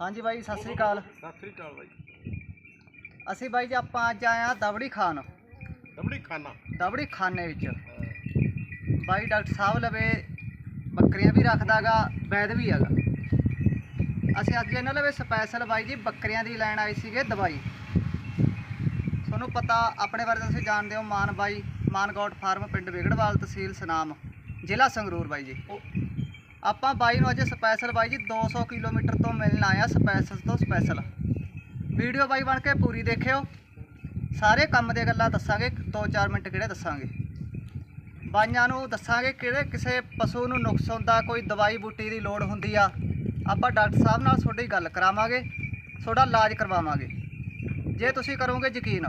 ਹਾਂਜੀ ਬਾਈ ਸਤਿ ਸ੍ਰੀ ਅਕਾਲ। ਸਤਿ ਸ੍ਰੀ ਅਕਾਲ ਬਾਈ। ਅਸੀਂ ਬਾਈ ਜੀ ਆਪਾਂ ਅੱਜ ਆਏ ਆ ਦਬੜੀ ਖਾਨ ਦਬੜੀ ਖਾਨਾ ਦਬੜੀ ਖਾਨੇ ਵਿੱਚ। ਬਾਈ ਡਾਕਟਰ ਸਾਹਿਬ ਲਵੇ ਬੱਕਰੀਆਂ ਵੀ ਰੱਖਦਾਗਾ ਵੈਦ ਵੀ ਹੈਗਾ। ਅਸੀਂ ਅੱਜ ਇਹਨਾਂ ਲਵੇ ਸਪੈਸ਼ਲ ਬਾਈ ਜੀ ਬੱਕਰੀਆਂ ਦੀ ਲੈਣ ਆਏ ਸੀਗੇ ਦਵਾਈ। ਤੁਹਾਨੂੰ ਪਤਾ ਆਪਣੇ ਬਾਰੇ ਤੁਸੀਂ ਜਾਣਦੇ ਹੋ ਮਾਨ ਬਾਈ ਮਾਨਗੌਟ ਫਾਰਮ ਪਿੰਡ ਵਿਗੜਵਾਲ ਤਹਿਸੀਲ ਸਨਾਮ ਜ਼ਿਲ੍ਹਾ ਸੰਗਰੂਰ ਬਾਈ ਜੀ। ਆਪਾਂ ਬਾਈ ਨੂੰ ਅੱਜ ਸਪੈਸ਼ਲ ਬਾਈ ਜੀ 200 ਕਿਲੋਮੀਟਰ ਤੋਂ ਮਿਲਣ ਆਇਆ ਸਪੈਸ਼ਲ ਤੋਂ ਸਪੈਸ਼ਲ ਵੀਡੀਓ ਬਾਈ ਬਣ ਕੇ ਪੂਰੀ ਦੇਖਿਓ। ਸਾਰੇ ਕੰਮ ਦੀਆਂ ਗੱਲਾਂ ਦੱਸਾਂਗੇ 2-4 ਮਿੰਟ ਕਿਹੜੇ ਦੱਸਾਂਗੇ। ਬਾਈਆਂ ਨੂੰ ਦੱਸਾਂਗੇ ਕਿਹੜੇ ਕਿਸੇ ਪਸ਼ੂ ਨੂੰ ਨੁਕਸ ਹੁੰਦਾ, ਕੋਈ ਦਵਾਈ ਬੂਟੀ ਦੀ ਲੋੜ ਹੁੰਦੀ ਆ। ਆਪਾਂ ਡਾਕਟਰ ਸਾਹਿਬ ਨਾਲ ਤੁਹਾਡੀ ਗੱਲ ਕਰਾਵਾਂਗੇ, ਤੁਹਾਡਾ ਇਲਾਜ ਕਰਵਾਵਾਂਗੇ। ਜੇ ਤੁਸੀਂ ਕਰੋਗੇ ਯਕੀਨ।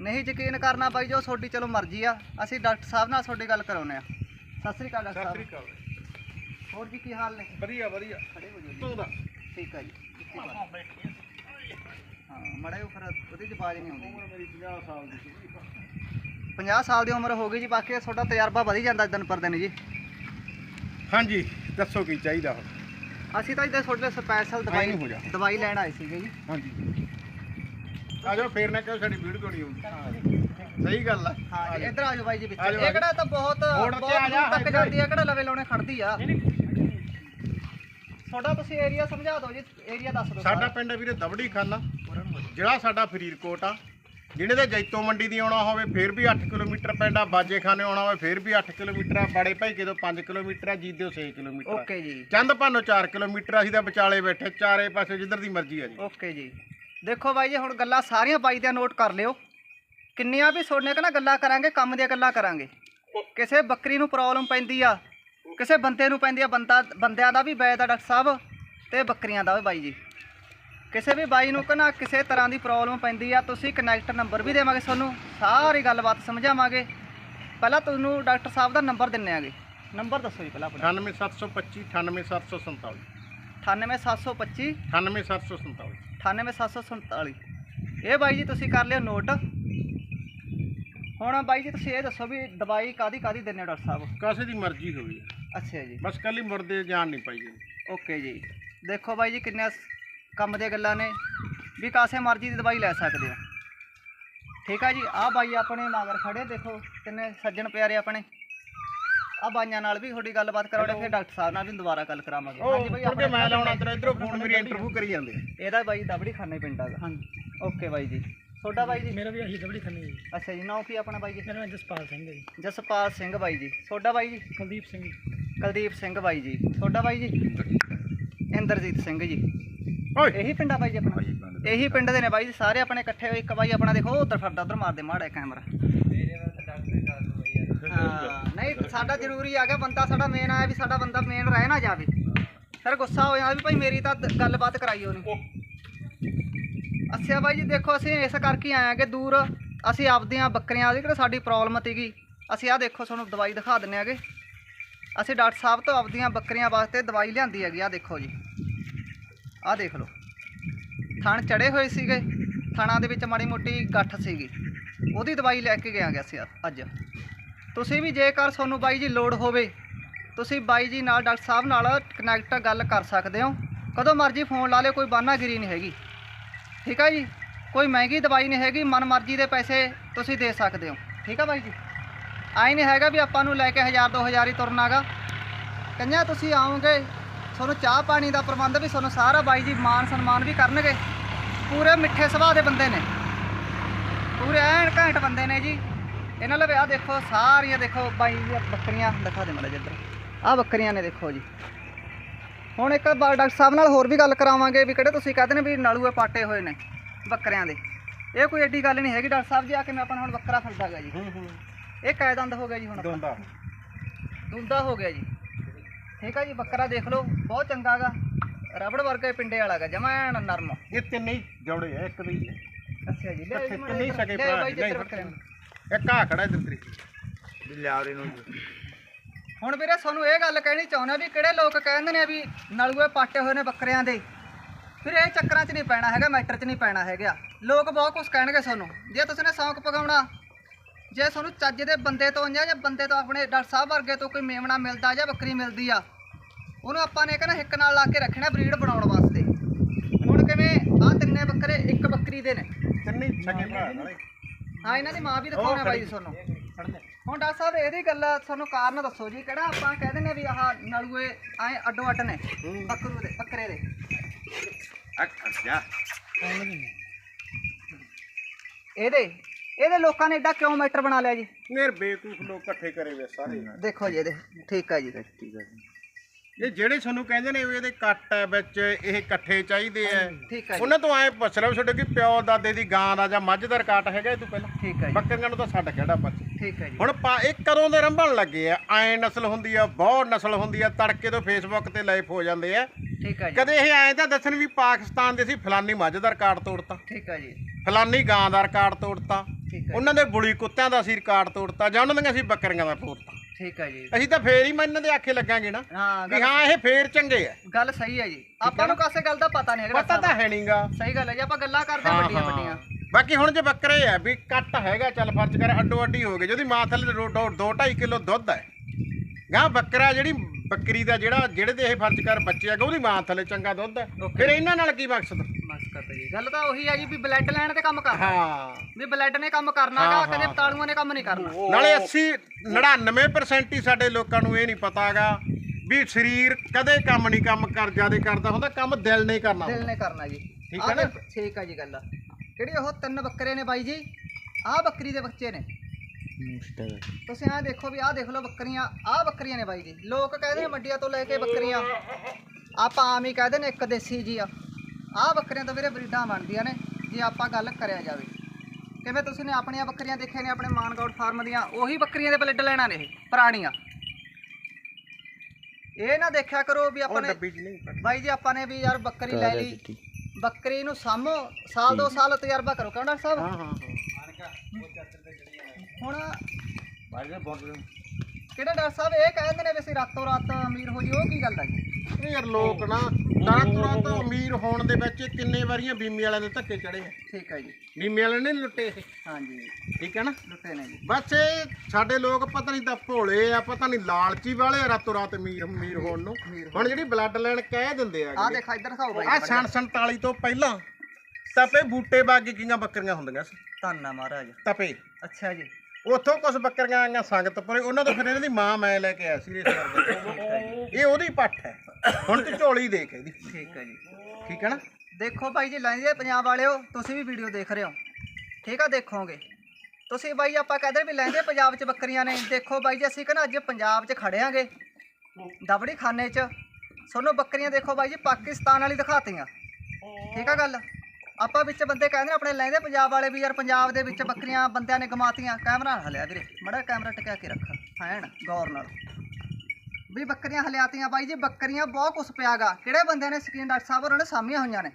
ਨਹੀਂ ਯਕੀਨ ਕਰਨਾ ਬਾਈ ਜੋ ਤੁਹਾਡੀ ਚਲੋ ਮਰਜ਼ੀ ਆ। ਅਸੀਂ ਡਾਕਟਰ ਸਾਹਿਬ ਨਾਲ ਤੁਹਾਡੀ ਗੱਲ ਕਰਾਉਨੇ ਆ ਸਤਿ ਸ੍ਰੀ ਅਕਾਲ ਸਤਿ ਡਾਕਟਰ ਸ੍ਰੀ ਸਾਹਿਬ ਅਕਾਲ। ਹੋਰ ਜੀ ਕੀ ਹਾਲ ਨੇ? ਵਧੀਆ ਵਧੀਆ। ਖੜੇ ਹੋ ਜੀ। ਤੂੰ ਦਾ ਠੀਕ ਆ ਜੀ। ਹਾਂ ਮੜੇ ਉਹ ਫਿਰ ਉਹਦੀ ਚ ਆਵਾਜ਼ ਨਹੀਂ ਆਉਂਦੀ। ਉਮਰ ਮੇਰੀ 50 ਸਾਲ ਦੀ ਸੀ। 50 ਸਾਲ ਦੀ ਉਮਰ ਹੋ ਗਈ ਜੀ ਬਾਕੀ ਤੁਹਾਡਾ ਤਜਰਬਾ ਵਧੀ ਜਾਂਦਾ ਦਿਨ ਪਰ ਦਿਨ ਜੀ। ਹਾਂਜੀ ਦੱਸੋ ਕੀ ਚਾਹੀਦਾ ਅਸੀਂ ਤਾਂ ਇੱਥੇ ਤੁਹਾਡੇ ਸਪੈਸ਼ਲ ਹੋ। ਦਵਾਈ ਦਵਾਈ ਲੈਣ ਆਏ ਸੀਗੇ ਜੀ। ਹਾਂਜੀ। ਆ ਜਾਓ ਫੇਰ ਨਾ ਕਿਉਂ ਸਾਡੀ ਵੀਡੀਓ ਨਹੀਂ ਆਉਂਦੀ। ਸਹੀ ਗੱਲ ਆ। ਹਾਂ ਇੱਧਰ ਆ ਜਾਓ ਬਾਈ ਜੀ ਵਿੱਚ ਇਹ ਕਿਹੜਾ ਤਾਂ ਬਹੁਤ ਬਹੁਤ ਤੱਕ। ਜਾਂਦੀ ਆ ਕਿਹੜਾ ਲਵੇ ਲਾਉਣੇ ਖੜਦੀ ਆ। ਤੁਹਾਡਾ ਤੁਸੀਂ ਏਰੀਆ ਸਮਝਾ ਦਿਓ ਜੀ ਏਰੀਆ ਦੱਸ ਦਿਓ ਸਾਡਾ ਪਿੰਡ ਹੈ ਵੀਰੇ ਦਬੜੀ ਖਾਨਾ। ਜਿਹੜਾ ਸਾਡਾ ਫਰੀਦਕੋਟ ਆ ਜਿਹੜੇ ਦੇ ਜੈਤੋ ਮੰਡੀ ਦੀ ਆਉਣਾ ਹੋਵੇ ਫੇਰ ਵੀ 8 ਕਿਲੋਮੀਟਰ ਪੈਂਦਾ ਬਾਜੇ ਖਾਨੇ ਆਉਣਾ ਹੋਵੇ ਫੇਰ ਵੀ 8 ਕਿਲੋਮੀਟਰ ਆ ਬੜੇ ਭਾਈ ਕਿਦੋਂ 5 ਕਿਲੋਮੀਟਰ ਆ ਜੀਦਿਓ 6 ਕਿਲੋਮੀਟਰ ਆ। ਓਕੇ ਜੀ। ਚੰਦ ਭਾਨੋ 4 ਕਿਲੋਮੀਟਰ ਆ, ਅਸੀਂ ਤਾਂ ਵਿਚਾਲੇ ਬੈਠੇ ਚਾਰੇ ਪਾਸੇ ਜਿੱਧਰ ਦੀ ਮਰਜ਼ੀ ਆ ਜੀ। ਓਕੇ ਜੀ। ਦੇਖੋ ਬਾਈ ਜੀ ਹੁਣ ਗੱਲਾਂ ਸਾਰੀਆਂ ਬਾਈ ਦੀਆਂ ਨੋਟ ਕਰ ਲਿਓ। ਕਿੰਨੀਆਂ ਵੀ ਸੋਨੇ ਨਾ ਗੱਲਾਂ ਕਰਾਂਗੇ ਕੰਮ ਦੀਆਂ ਗੱਲਾਂ ਕਰਾਂਗੇ। ਕਿਸੇ ਬੱਕਰੀ ਨੂੰ ਪ੍ਰੋਬਲਮ ਪੈਂਦੀ ਆ ਕਿਸੇ ਬੰਦੇ ਨੂੰ ਪੈਂਦੀ ਆ ਬੰਦਾ ਬੰਦਿਆਂ ਦਾ ਵੀ ਬੈਦ ਆ ਡਾਕਟਰ ਸਾਹਿਬ ਤੇ ਬੱਕਰੀਆਂ ਦਾ ਵੀ ਬਾਈ ਜੀ। ਕਿਸੇ ਵੀ ਬਾਈ ਨੂੰ ਕਹਣਾ ਕਿਸੇ ਤਰ੍ਹਾਂ ਦੀ ਪ੍ਰੋਬਲਮ ਪੈਂਦੀ ਆ ਤੁਸੀਂ ਕਨੈਕਟ ਨੰਬਰ ਵੀ ਦੇਵਾਂਗੇ ਤੁਹਾਨੂੰ ਸਾਰੀ ਗੱਲਬਾਤ ਸਮਝਾਵਾਂਗੇ। ਪਹਿਲਾਂ ਤੁਹਾਨੂੰ ਡਾਕਟਰ ਸਾਹਿਬ ਦਾ ਨੰਬਰ ਦਿੰਨੇ ਆਗੇ। ਨੰਬਰ ਦੱਸੋ ਜੀ ਪਹਿਲਾਂ ਆਪਣਾ। 98725 98747 98725 98747 98747 ਇਹ ਬਾਈ ਜੀ ਤੁਸੀਂ ਕਰ ਲਿਓ ਨੋਟ ਹੁਣ ਬਾਈ ਜੀ ਤੁਸੀਂ ਇਹ ਦੱਸੋ ਵੀ ਦਵਾਈ ਕਾਦੀ ਕਾਦੀ ਦਿੰਦੇ ਹੋ ਡਾਕਟਰ ਸਾਹਿਬ? ਕਾਸੇ ਦੀ ਮਰਜ਼ੀ ਹੋਈ ਅੱਛਾ ਜੀ। ਬਸ ਕੱਲੀ ਮੁਰਦੇ ਜਾਨ ਨਹੀਂ ਪਾਈ ਜੀ ਓਕੇ ਜੀ। ਦੇਖੋ ਬਾਈ ਜੀ ਕਿੰਨੇ ਕੰਮ ਦੀਆਂ ਗੱਲਾਂ ਨੇ। ਵੀ ਕਾਸੇ ਮਰਜ਼ੀ ਦੀ ਦਵਾਈ ਲੈ ਸਕਦੇ ਹੋ ਠੀਕ ਆ ਜੀ ਆਹ ਬਾਈ ਆਪਣੇ ਮਗਰ ਖੜੇ ਦੇਖੋ ਕਿੰਨੇ ਸੱਜਣ ਪਿਆਰੇ ਆਪਣੇ। ਆ ਬਾਈਆਂ ਨਾਲ ਵੀ ਤੁਹਾਡੀ ਗੱਲਬਾਤ ਕਰਾਉਣੇ ਫਿਰ ਡਾਕਟਰ ਸਾਹਿਬ ਨਾਲ ਵੀ ਦੁਬਾਰਾ ਗੱਲ ਕਰਾਵਾਂਗੇ। ਉਹ ਕਿਉਂਕਿ ਮੈਂ ਲਾਉਣਾ ਤੇਰਾ ਇਧਰੋਂ ਫੋਨ ਮੇਰੀ ਇੰਟਰਵਿਊ ਕਰੀ ਜਾਂਦੇ ਇਹਦਾ ਬਾਈ ਦਬੜੀ ਖਾਨੇ ਪਿੰਡ ਦਾ ਹਾਂਜੀ। ਓਕੇ ਬਾਈ ਜੀ। ਤੁਹਾਡਾ ਬਾਈ ਜੀ? ਮੇਰਾ ਵੀ ਆਹੀ ਦਬੜੀ ਖੰਨੀ ਹੈ ਜੀ। ਅੱਛਾ ਜੀ ਨਾਮ ਕੀ ਆਪਣਾ ਬਾਈ ਜੀ? ਮੇਰਾ ਨਾਮ ਜਸਪਾਲ ਸਿੰਘ ਹੈ ਜੀ। ਜਸਪਾਲ ਸਿੰਘ ਬਾਈ ਜੀ। ਤੁਹਾਡਾ ਬਾਈ ਜੀ? ਕੁਲਦੀਪ ਸਿੰਘ ਕੁਲਦੀਪ ਸਿੰਘ ਬਾਈ ਜੀ। ਤੁਹਾਡਾ ਬਾਈ ਜੀ? ਇੰਦਰਜੀਤ ਸਿੰਘ ਜੀ। ਓਏ! ਇਹੀ ਪਿੰਡ ਬਾਈ ਜੀ ਆਪਣਾ? ਇਹੀ ਪਿੰਡ ਦੇ ਨੇ ਬਾਈ ਜੀ ਸਾਰੇ ਆਪਣੇ ਇਕੱਠੇ ਹੋਏ। ਇੱਕ ਬਾਈ ਆਪਣਾ ਦੇਖੋ ਉਧਰ ਫਿਰਦਾ ਉਧਰ ਮਾਰਦੇ ਮਾੜਾ ਕੈਮਰਾ ਹਾਂ ਨਹੀਂ ਸਾਡਾ ਜ਼ਰੂਰੀ ਆ ਗਿਆ ਬੰਦਾ ਸਾਡਾ ਮੇਨ ਆਇਆ ਵੀ ਸਾਡਾ ਬੰਦਾ ਮੇਨ ਰਹਿ ਨਾ ਜਾਵੇ। ਫਿਰ ਗੁੱਸਾ ਹੋ ਜਾਂਦਾ ਵੀ ਭਾਈ ਮੇਰੀ ਤਾਂ ਗੱਲਬਾਤ ਕਰਾਈ ਉਹਨੇ। ਅੱਛਾ ਬਾਈ ਜੀ ਦੇਖੋ, ਅਸੀਂ ਇਸ ਕਰਕੇ ਆਏ ਆਂਗੇ ਦੂਰ ਅਸੀਂ ਆਪਦੀਆਂ ਬੱਕਰੀਆਂ ਦੀ ਕਿਹੜਾ ਸਾਡੀ ਪ੍ਰੋਬਲਮ ਸੀਗੀ। ਅਸੀਂ ਆਹ ਦੇਖੋ, ਤੁਹਾਨੂੰ ਦਵਾਈ ਦਿਖਾ ਦਿੰਨੇ ਆਗੇ। ਅਸੀਂ ਡਾਕਟਰ ਸਾਹਿਬ ਤੋਂ ਆਪਦੀਆਂ ਬੱਕਰੀਆਂ ਵਾਸਤੇ ਦਵਾਈ ਲਿਆਂਦੀ ਹੈਗੀ ਆ ਦੇਖੋ ਜੀ। ਆਹ ਦੇਖ ਲਓ। ਥਣ ਚੜੇ ਹੋਏ ਸੀਗੇ। ਥਣਾਂ ਦੇ ਵਿੱਚ ਮਾੜੀ ਮੋਟੀ ਗੱਠ ਸੀਗੀ। ਉਹਦੀ ਦਵਾਈ ਲੈ ਕੇ ਗਿਆ ਗਿਆ ਸੀ ਅੱਜ। ਤੁਸੀਂ ਵੀ ਜੇਕਰ ਤੁਹਾਨੂੰ ਬਾਈ ਜੀ ਲੋੜ ਹੋਵੇ, ਤੁਸੀਂ ਬਾਈ ਜੀ ਨਾਲ, ਡਾਕਟਰ ਸਾਹਿਬ ਨਾਲ ਕਨੈਕਟ ਗੱਲ ਕਰ ਸਕਦੇ ਹੋ। ਕਦੋਂ ਮਰਜ਼ੀ ਫੋਨ ਲਾ ਲਿਓ, ਕੋਈ ਬਾਨਾਗਿਰੀ ਨਹੀਂ ਹੈਗੀ। ਠੀਕ ਆ ਜੀ? ਕੋਈ ਮਹਿੰਗੀ ਦਵਾਈ ਨਹੀਂ ਹੈਗੀ, ਮਨ ਮਰਜ਼ੀ ਦੇ ਪੈਸੇ ਤੁਸੀਂ ਦੇ ਸਕਦੇ ਹੋ। ਠੀਕ ਆ ਬਾਈ ਜੀ? ਆਈ ਨਹੀਂ ਹੈਗਾ ਵੀ ਆਪਾਂ ਨੂੰ ਲੈ ਕੇ 1000 2000 ਹੀ ਤੁਰਨਾਗਾ ਕੰਨਿਆ, ਤੁਸੀਂ ਆਓਗੇ, ਤੁਹਾਨੂੰ ਚਾਹ ਪਾਣੀ ਦਾ ਪ੍ਰਬੰਧ ਵੀ ਤੁਹਾਨੂੰ ਸਾਰਾ ਬਾਈ ਜੀ ਮਾਨ ਸਨਮਾਨ ਵੀ ਕਰਨਗੇ। ਪੂਰੇ ਮਿੱਠੇ ਸੁਭਾਅ ਦੇ ਬੰਦੇ ਨੇ। ਪੂਰੇ ਐਨ ਘੈਂਟ ਬੰਦੇ ਨੇ ਜੀ। ਇਹਨਾਂ ਲਵੇ, ਆਹ ਦੇਖੋ, ਸਾਰੀਆਂ ਦੇਖੋ, ਬਾਈ ਜੀ ਬੱਕਰੀਆਂ ਦਿਖਾ ਦੇ ਮੜਾ ਜਿੱਧਰ ਆਹ ਬੱਕਰੀਆਂ ਨੇ ਦੇਖੋ ਜੀ। ਹੁਣ ਇੱਕ ਵਾਰ ਡਾਕਟਰ ਸਾਹਿਬ ਨਾਲ ਹੋਰ ਵੀ ਗੱਲ ਕਰਾਵਾਂਗੇ ਵੀ ਕਿਹੜੇ ਤੁਸੀਂ ਕਹਿੰਦੇ ਨੇ ਵੀ ਨਲੂਏ ਪਾਟੇ ਹੋਏ ਨੇ ਬੱਕਰਿਆਂ ਦੇ। ਇਹ ਕੋਈ ਐਡੀ ਗੱਲ ਨਹੀਂ ਹੈਗੀ ਡਾਕਟਰ ਸਾਹਿਬ ਜੀ ਆ ਕੇ ਮੈਂ ਆਪਣਾ ਹੁਣ ਬੱਕਰਾ ਫਿਰਦਾ ਗਾ ਜੀ। ਇਹ ਕਾਇਦੰਦ ਹੋ ਗਿਆ ਜੀ ਹੁਣ ਦੋਂਦਾ। ਦੁੰਦਾ ਹੋ ਗਿਆ ਜੀ। ਠੀਕ ਆ ਜੀ ਬੱਕਰਾ ਦੇਖ ਲਓ ਬਹੁਤ ਚੰਗਾ ਗਾ। ਰਬੜ ਵਰਗਾ ਪਿੰਡੇ ਵਾਲਾ ਗਾ ਜਮਾ ਐਨ ਨਰਮ। ਇਹ ਤਿੰਨੇ ਹੀ ਜੋੜੇ ਆ ਇੱਕ ਦੀ ਅੱਛਾ ਜੀ ਲੈ ਤਿੰਨੇ ਹੀ ਸਕੇ ਭਰਾ। ਇੱਕ ਆ ਖੜਾ ਇਧਰ ਤੇਰੀ। ਲਿਆ ਰੇ ਨੂੰ ਹੁਣ ਵੀਰੇ ਤੁਹਾਨੂੰ ਇਹ ਗੱਲ ਕਹਿਣੀ ਚਾਹੁੰਦਾ ਵੀ ਕਿਹੜੇ ਲੋਕ ਕਹਿੰਦੇ ਨੇ ਵੀ ਨਲੂਏ ਪਾਟੇ ਹੋਏ ਨੇ ਬੱਕਰਿਆਂ ਦੇ? ਫਿਰ ਇਹ ਚੱਕਰਾਂ 'ਚ ਨਹੀਂ ਪੈਣਾ ਹੈਗਾ ਮੈਟਰ 'ਚ ਨਹੀਂ ਪੈਣਾ ਹੈਗਾ। ਲੋਕ ਬਹੁਤ ਕੁਝ ਕਹਿਣਗੇ ਤੁਹਾਨੂੰ ਜੇ ਤੁਸੀਂ ਨੇ ਸੌਂਕ ਪਗਾਉਣਾ ਜੇ ਤੁਹਾਨੂੰ ਚੱਜ ਦੇ ਬੰਦੇ ਤੋਂ ਜਾਂ ਜੇ ਬੰਦੇ ਤੋਂ ਆਪਣੇ ਡਾਕਟਰ ਸਾਹਿਬ ਵਰਗੇ ਤੋਂ ਕੋਈ ਮੇਵਣਾ ਮਿਲਦਾ ਜਾਂ ਬੱਕਰੀ ਮਿਲਦੀ ਆ ਉਹਨੂੰ ਆਪਾਂ ਨੇ ਕਹਿੰਦਾ ਇੱਕ ਨਾਲ ਲਾ ਕੇ ਰੱਖਣਾ ਬਰੀਡ ਬਣਾਉਣ ਵਾਸਤੇ। ਹੁਣ ਕਿਵੇਂ ਆਹ ਤਿੰਨੇ ਬੱਕਰੇ ਇੱਕ ਬੱਕਰੀ ਦੇ ਨੇ? ਹਾਂ ਇਹਨਾਂ ਦੀ ਮਾਂ ਵੀ ਦਿਖਾਉਣਾ ਬਾਈ ਤੁਹਾਨੂੰ। ਹੁਣ ਡਾਕਟਰ ਸਾਹਿਬ ਇਹਦੀ ਗੱਲ ਤੁਹਾਨੂੰ ਕਾਰਨ ਦੱਸੋ ਜੀ ਕਿਹੜਾ ਆਪਾਂ ਕਹਿ ਦਿੰਦੇ ਵੀ ਆਹ ਨਲੂਏ ਐ ਅੱਡੋ ਅੱਡ ਨੇ ਬੱਕਰੂ ਦੇ ਬੱਕਰੇ ਦੇ। ਅੱਛਾ ਇਹਦੇ ਇਹਦੇ ਲੋਕਾਂ ਨੇ ਐਡਾ ਕਿਉਂ ਮੈਟਰ ਬਣਾ ਲਿਆ ਜੀ? ਨੇਰ ਬੇਕੂਫ ਲੋਕ ਇਕੱਠੇ ਕਰੇ ਵੇ ਸਾਰੇ। ਦੇਖੋ ਜੀ ਇਹਦੇ ਠੀਕ ਹੈ ਜੀ। ਇਹ ਜਿਹੜੇ ਤੁਹਾਨੂੰ ਕਹਿੰਦੇ ਨੇ ਵੀ ਇਹਦੇ ਕੱਟ ਹੈ ਵਿੱਚ ਇਹ ਇਕੱਠੇ ਚਾਹੀਦੇ ਆ। ਠੀਕ ਹੈ ਜੀ। ਉਹਨਾਂ ਤੋਂ ਐ ਪੁੱਛ ਲਓ ਛੋਡੇ ਕਿ ਪਿਓ ਦਾਦੇ ਦੀ ਗਾਂ ਦਾ ਜਾਂ ਮੱਝ ਦਾ ਰਿਕਾਰਡ ਹੈਗਾ ਇਹ ਤੋਂ ਪਹਿਲਾਂ? ਠੀਕ ਹੈ ਜੀ। ਬੱਕਰੀਆਂ ਨੂੰ ਤਾਂ ਛੱਡ ਕਿਹੜਾ ਪੱਛ ਠੀਕ ਹੈ ਜੀ। ਹੁਣ ਪਾ ਇਹ ਕਦੋਂ ਦੇ ਰੰਭਣ ਲੱਗੇ ਆ? ਐ ਨਸਲ ਹੁੰਦੀ ਆ ਬਹੁਤ ਨਸਲ ਹੁੰਦੀ ਆ ਤੜਕੇ ਤੋਂ ਫੇਸਬੁੱਕ ਤੇ ਲਾਈਵ ਹੋ ਜਾਂਦੇ ਆ। ਠੀਕ ਹੈ ਜੀ। ਕਦੇ ਇਹ ਐ ਤਾਂ ਦੱਸਣ ਵੀ ਪਾਕਿਸਤਾਨ ਦੇ ਸੀ ਫਲਾਨੀ ਮੱਝ ਦਾ ਰਿਕਾਰਡ ਤੋੜਤਾ। ਠੀਕ ਹੈ ਜੀ। ਫਲਾਨੀ ਗਾਂ ਦਾ ਰਿਕਾਰਡ ਤੋੜਤਾ। ਠੀਕ ਹੈ ਉਹਨਾਂ ਦੇ ਬੁਲੀ ਕੁੱਤਿਆਂ ਦਾ ਸੀ ਰਿਕਾਰਡ ਤੋੜਤਾ ਜਾਂ ਉਹਨਾਂ ਦੀਆਂ ਸੀ ਬੱਕਰੀਆਂ ਦਾ ਤੋੜਤਾ। ਠੀਕ ਹੈ ਜੀ। ਅਸੀਂ ਤਾਂ ਫੇਰ ਹੀ ਮੰਨਣ ਦੇ ਆਖੇ ਲੱਗਾਂਗੇ ਨਾ ਹਾਂ ਵੀ ਗੱਲ- ਹਾਂ ਇਹ ਫੇਰ ਚੰਗੇ ਆ। ਗੱਲ ਸਹੀ ਹੈ ਜੀ। ਆਪਾਂ ਨੂੰ? ਕਾਸੇ ਗੱਲ ਦਾ ਪਤਾ ਨਹੀਂ ਹੈਗਾ ਪਤਾ ਤਾਂ ਹੈ ਨਹੀਂਗਾ ਸਹੀ ਗੱਲ ਹੈ ਜੀ ਆਪਾਂ ਗੱਲਾਂ ਕਰਦੇ ਹਾਂ ਵੱਡੀਆਂ ਵੱਡੀਆਂ। ਬਾਕੀ ਹੁਣ ਜੇ ਬੱਕਰੇ ਆ ਵੀ ਕੱਟ ਹੈਗਾ ਚੱਲ ਫਰਜ਼ ਕਰ ਅੱਡੋ ਅੱਡੀ ਹੋ ਗਏ ਜਿਹਦੀ ਮਾਂ ਥੱਲੇ 2.5 ਕਿਲੋ ਦੁੱਧ ਹੈ ਗਾਂ ਬੱਕਰਾ ਜਿਹੜੀ ਬੱਕਰੀ ਦਾ ਜਿਹੜਾ ਜਿਹੜੇ ਦੇ ਇਹ ਫਰਜ਼ ਕਰ ਬੱਚੇ ਹੈਗਾ ਉਹਦੀ ਮਾਂ ਥੱਲੇ ਚੰਗਾ ਦੁੱਧ ਹੈ. ਫਿਰ ਇਹਨਾਂ ਨਾਲ ਕੀ ਮਕਸਦ? ਜੀ ਗੱਲ ਤਾਂ ਉਹੀ ਹੈ ਜੀ ਵੀ ਬਲੱਡ ਲੈਣ ਤੇ ਕੰਮ ਕਰਨਾ ਹਾਂ। ਵੀ ਬਲੱਡ ਨੇ ਕੰਮ ਕਰਨਾਗਾ ਕਦੇ ਤਾਲੂਆਂ ਨੇ ਕੰਮ ਨਹੀਂ ਕਰਨਾ। ਨਾਲੇ 80 99% ਹੀ ਸਾਡੇ ਲੋਕਾਂ ਨੂੰ ਇਹ ਨਹੀਂ ਪਤਾਗਾ ਵੀ ਸਰੀਰ ਕਦੇ ਕੰਮ ਨਹੀਂ ਕੰਮ ਕਰ ਜਿਆਦੇ ਕਰਦਾ ਹੁੰਦਾ ਕੰਮ ਦਿਲ ਨਹੀਂ ਕਰਨਾ ਦਿਲ ਨੇ ਕਰਨਾ ਜੀ। ਠੀਕ ਆਹ ਹੈ ਨਾ? ਠੀਕ ਹੈ ਜੀ ਗੱਲ। ਕਿਹੜੀ ਉਹ ਤਿੰਨ ਬੱਕਰੇ ਨੇ ਬਾਈ ਜੀ? ਆਹ ਬੱਕਰੀ ਦੇ ਬੱਚੇ ਨੇ। ਤੁਸੀਂ ਆਹ ਦੇਖੋ ਵੀ ਆਹ ਦੇਖ ਲਓ ਬੱਕਰੀਆਂ ਆਹ ਬੱਕਰੀਆਂ ਨੇ ਬਾਈ ਜੀ। ਲੋਕ ਕਹਿੰਦੇ ਨੇ ਮੰਡੀਆਂ ਤੋਂ ਲੈ ਕੇ ਬੱਕਰੀਆਂ। ਆਪਾਂ ਆਮ ਹੀ ਕਹਿੰਦੇ ਨੇ ਇੱਕ ਦੇਸੀ ਜੀ ਆ। ਆਹ ਬੱਕਰੀਆਂ ਤਾਂ ਵੀਰੇ ਬਰੀਡਾਂ ਬਣਦੀਆਂ ਨੇ ਜੇ ਆਪਾਂ ਗੱਲ ਕਰਿਆ ਜਾਵੇ। ਕਿਵੇਂ ਤੁਸੀਂ ਨੇ ਆਪਣੀਆਂ ਬੱਕਰੀਆਂ ਦੇਖੇ ਨੇ ਆਪਣੇ ਮਾਨਗੌੜ ਫਾਰਮ ਦੀਆਂ ਉਹੀ ਬੱਕਰੀਆਂ ਦੇ ਬਲੱਡ ਲੈਣਾ ਨੇ ਇਹ ਪੁਰਾਣੀਆਂ? ਇਹ ਨਾ ਦੇਖਿਆ ਕਰੋ ਵੀ 'ਚ ਨਹੀਂ ਬਾਈ ਜੀ ਆਪਾਂ ਨੇ ਵੀ ਯਾਰ ਬੱਕਰੀ ਲੈ ਲਈ। ਬੱਕਰੀ ਨੂੰ ਸਾਮੋ ਸਾਲ ਦੋ ਸਾਲ ਤਜਰਬਾ ਕਰੋ ਕਿਉਂ ਡਾਕਟਰ ਸਾਹਿਬ? ਹਾਂ ਹਾਂ ਹੁਣ ਕਿਹੜੇ ਡਾਕਟਰ ਸਾਹਿਬ ਇਹ ਕਹਿੰਦੇ ਨੇ ਵੀ ਅਸੀਂ ਰਾਤੋਂ ਰਾਤ ਅਮੀਰ ਹੋ ਜੀ ਉਹ ਕੀ ਗੱਲ ਹੈ ਜੀ? ਇਹ ਯਾਰ ਲੋਕ ਨਾ ਦਰਾਂ ਤੁਰੰਤ ਅਮੀਰ ਹੋਣ ਦੇ ਵਿੱਚ ਕਿੰਨੇ ਵਾਰੀਆਂ ਬੀਮੇ ਵਾਲਿਆਂ ਦੇ ਧੱਕੇ ਚੜੇ ਆ। ਠੀਕ ਹੈ ਜੀ। ਬੀਮੇ ਵਾਲੇ ਨੇ ਲੁੱਟੇ ਇਹ। ਹਾਂਜੀ। ਠੀਕ ਹੈ ਨਾ? ਲੁੱਟੇ ਨੇ ਜੀ। ਬਸ ਇਹ ਸਾਡੇ ਲੋਕ ਪਤਾ ਨਹੀਂ ਤਾਂ ਭੋਲੇ ਆ ਪਤਾ ਨਹੀਂ ਲਾਲਚੀ ਵਾਲੇ ਆ ਰਾਤੋਂ ਰਾਤ ਅਮੀਰ ਅਮੀਰ ਹੋਣ ਨੂੰ। ਹੁਣ। ਜਿਹੜੀ ਬਲੱਡ ਲਾਈਨ ਕਹਿ ਦਿੰਦੇ ਆ ਆਹ ਦੇਖ ਇੱਧਰ ਦਿਖਾਓ ਬਾਈ ਆ ਸਨ 47 ਤੋਂ ਪਹਿਲਾਂ ਤਪੇ ਬੂਟੇ ਬਾਗੀ ਕੀਆਂ ਬੱਕਰੀਆਂ ਹੁੰਦੀਆਂ ਸੀ। ਧੰਨਾ ਮਹਾਰਾਜ। ਤਪੇ ਅੱਛਾ ਜੀ। ਉੱਥੋਂ ਕੁਝ ਬੱਕਰੀਆਂ ਆਈਆਂ ਸੰਗਤਪੁਰੇ ਉਹਨਾਂ ਤੋਂ ਫਿਰ ਇਹਨਾਂ ਦੀ ਮਾਂ ਮੈਂ ਲੈ ਕੇ ਆਇਆ ਸੀ ਇਸ ਵਾਰ ਦੇ। ਇਹ ਉਹਦੀ ਪੱਠ ਹੈ। ਹੁਣ ਤੇ ਝੋਲੀ ਦੇਖ ਇਹਦੀ। ਠੀਕ ਹੈ ਜੀ। ਠੀਕ ਹੈ ਨਾ? ਦੇਖੋ ਬਾਈ ਜੀ ਲੈਂਦੇ ਪੰਜਾਬ ਵਾਲਿਓ ਤੁਸੀਂ ਵੀ ਵੀਡੀਓ ਦੇਖ ਰਹੇ ਹੋ। ਠੀਕ ਆ ਦੇਖੋਗੇ। ਤੁਸੀਂ ਬਾਈ ਆਪਾਂ ਕਹਿੰਦੇ ਵੀ ਲੈਂਦੇ ਪੰਜਾਬ 'ਚ ਬੱਕਰੀਆਂ ਨੇ। ਦੇਖੋ ਬਾਈ ਜੀ ਅਸੀਂ ਕਹਿੰਦਾ ਅੱਜ ਪੰਜਾਬ 'ਚ ਖੜਿਆਂਗੇ। ਦਬੜੀ ਖਾਨੇ 'ਚ। ਤੁਹਾਨੂੰ ਬੱਕਰੀਆਂ ਦੇਖੋ ਬਾਈ ਜੀ ਪਾਕਿਸਤਾਨ ਵਾਲੀ ਦਿਖਾਤੀਆਂ। ਠੀਕ ਆ ਗੱਲ? ਆਪਾਂ ਵਿੱਚ ਬੰਦੇ ਕਹਿੰਦੇ ਨੇ ਆਪਣੇ ਲੈਂਦੇ ਪੰਜਾਬ ਵਾਲੇ ਵੀ ਯਾਰ ਪੰਜਾਬ ਦੇ ਵਿੱਚ ਬੱਕਰੀਆਂ ਬੰਦਿਆਂ ਨੇ ਗਮਾਤੀਆਂ। ਕੈਮਰਾ ਹਲਿਆ ਵੀਰੇ ਮੜਾ ਕੈਮਰਾ ਟਕਿਆ ਕੇ ਰੱਖ ਐਨ ਗੌਰ ਨਾਲ। ਵੀ ਬੱਕਰੀਆਂ ਹਲਿਆਤੀਆਂ ਬਾਈ ਜੀ ਬੱਕਰੀਆਂ ਬਹੁਤ ਕੁਛ ਪਿਆਗਾ। ਕਿਹੜੇ ਬੰਦਿਆਂ ਨੇ ਸਕੀਨ ਡਾਕਟਰ ਸਾਹਿਬ ਉਹਨਾਂ ਨੇ ਸਾਹਮਣੇ ਹੋਈਆਂ ਨੇ।